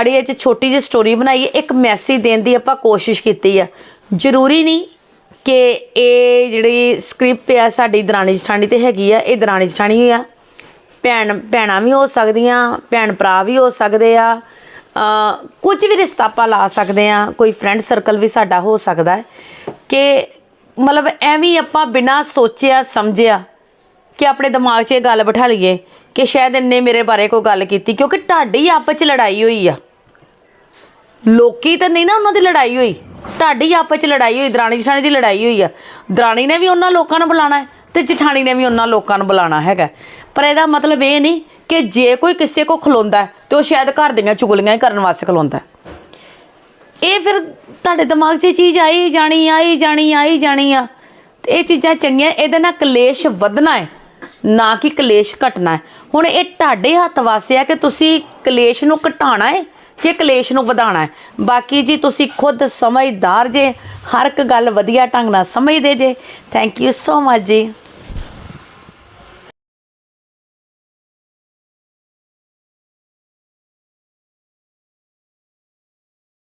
F: ਅੜੀ ਚ ਛੋਟੀ ਜਿਹੀ ਸਟੋਰੀ ਬਣਾਈ ਇੱਕ ਮੈਸੇਜ ਦੇਣ ਦੀ ਆਪਾਂ ਕੋਸ਼ਿਸ਼ ਕੀਤੀ ਆ। ਜ਼ਰੂਰੀ ਨਹੀਂ ਕਿ ਇਹ ਜਿਹੜੀ ਸਕ੍ਰਿਪਟ ਆ, ਸਾਡੀ ਦਰਾਣੀ ਜਠਾਣੀ ਤੇ ਹੈਗੀ ਆ, ਇਹ ਦਰਾਣੀ ਜਠਾਣੀ ਆ। ਭੈਣ, ਭੈਣਾਂ ਵੀ ਹੋ ਸਕਦੀਆਂ, ਭੈਣ ਭਰਾ ਵੀ ਹੋ ਸਕਦੇ ਆ। ਕੁਝ ਵੀ ਰਿਸ਼ਤਾ ਆਪਾਂ ਲਾ ਸਕਦੇ ਆ। ਕੋਈ ਫਰੈਂਡ ਸਰਕਲ ਵੀ ਸਾਡਾ ਹੋ ਸਕਦਾ ਹੈ ਕਿ ਮਤਲਬ ਐਵੇਂ ਆਪਾਂ ਬਿਨਾਂ ਸੋਚਿਆ ਸਮਝਿਆ ਕਿ ਆਪਣੇ ਦਿਮਾਗ 'ਚ ਇਹ ਗੱਲ ਬਿਠਾ ਲਈਏ ਕਿ ਸ਼ਾਇਦ ਇੰਨੇ ਮੇਰੇ ਬਾਰੇ ਕੋਈ ਗੱਲ ਕੀਤੀ ਕਿਉਂਕਿ ਢਾਡੀ ਆਪਸ 'ਚ ਲੜਾਈ ਹੋਈ ਆ। ਲੋਕੀ ਤਾਂ ਨਹੀਂ ਨਾ ਉਹਨਾਂ ਦੀ ਲੜਾਈ ਹੋਈ। ਢਾਡੀ ਆਪਸ 'ਚ ਲੜਾਈ ਹੋਈ ਦਰਾਣੀ ਜਠਾਣੀ ਦੀ ਲੜਾਈ ਹੋਈ ਆ। ਦਰਾਣੀ ਨੇ ਵੀ ਉਹਨਾਂ ਲੋਕਾਂ ਨੂੰ ਬੁਲਾਣਾ ਹੈ ਤੇ ਜਠਾਣੀ ਨੇ ਵੀ ਉਹਨਾਂ ਲੋਕਾਂ ਨੂੰ ਬੁਲਾਣਾ ਹੈਗਾ। ਪਰ ਇਹਦਾ ਮਤਲਬ ਇਹ ਨਹੀਂ ਕਿ ਜੇ ਕੋਈ ਕਿਸੇ ਕੋ ਖਲੋਂਦਾ ਹੈ, ਤੇ ਉਹ ਸ਼ਾਇਦ ਘਰ ਦੀਆਂ ਚੁਗਲੀਆਂ ਹੀ ਕਰਨ ਵਾਸਤੇ ਖਲੋਂਦਾ ਇਹ ਫਿਰ ਤੁਹਾਡੇ ਦਿਮਾਗ 'ਚ ਇਹ ਚੀਜ਼ ਆਈ ਜਾਣੀ ਆਈ ਜਾਣੀ ਆਈ ਜਾਣੀ ਆ। ਤੇ ਇਹ ਚੀਜ਼ਾਂ ਚੰਗੀਆਂ, ਇਹਦੇ ਨਾਲ ਕਲੇਸ਼ ਵਧਣਾ ਹੈ, ਨਾ ਕਿ ਕਲੇਸ਼ ਘਟਣਾ ਹੈ। ਹੁਣ ਇਹ ਤੁਹਾਡੇ ਹੱਥ ਵਾਸੇ ਆ ਕਿ ਤੁਸੀਂ ਕਲੇਸ਼ ਨੂੰ ਘਟਾਉਣਾ ਹੈ ਕਿ ਕਲੇਸ਼ ਨੂੰ ਵਧਾਉਣਾ ਹੈ। ਬਾਕੀ ਜੀ ਤੁਸੀਂ ਖੁਦ ਸਮਝਦਾਰ ਜੇ, ਹਰ ਇੱਕ ਗੱਲ ਵਧੀਆ ਢੰਗ ਨਾਲ ਸਮਝਦੇ ਜੇ। ਥੈਂਕ ਯੂ ਸੋ ਮਚ ਜੀ।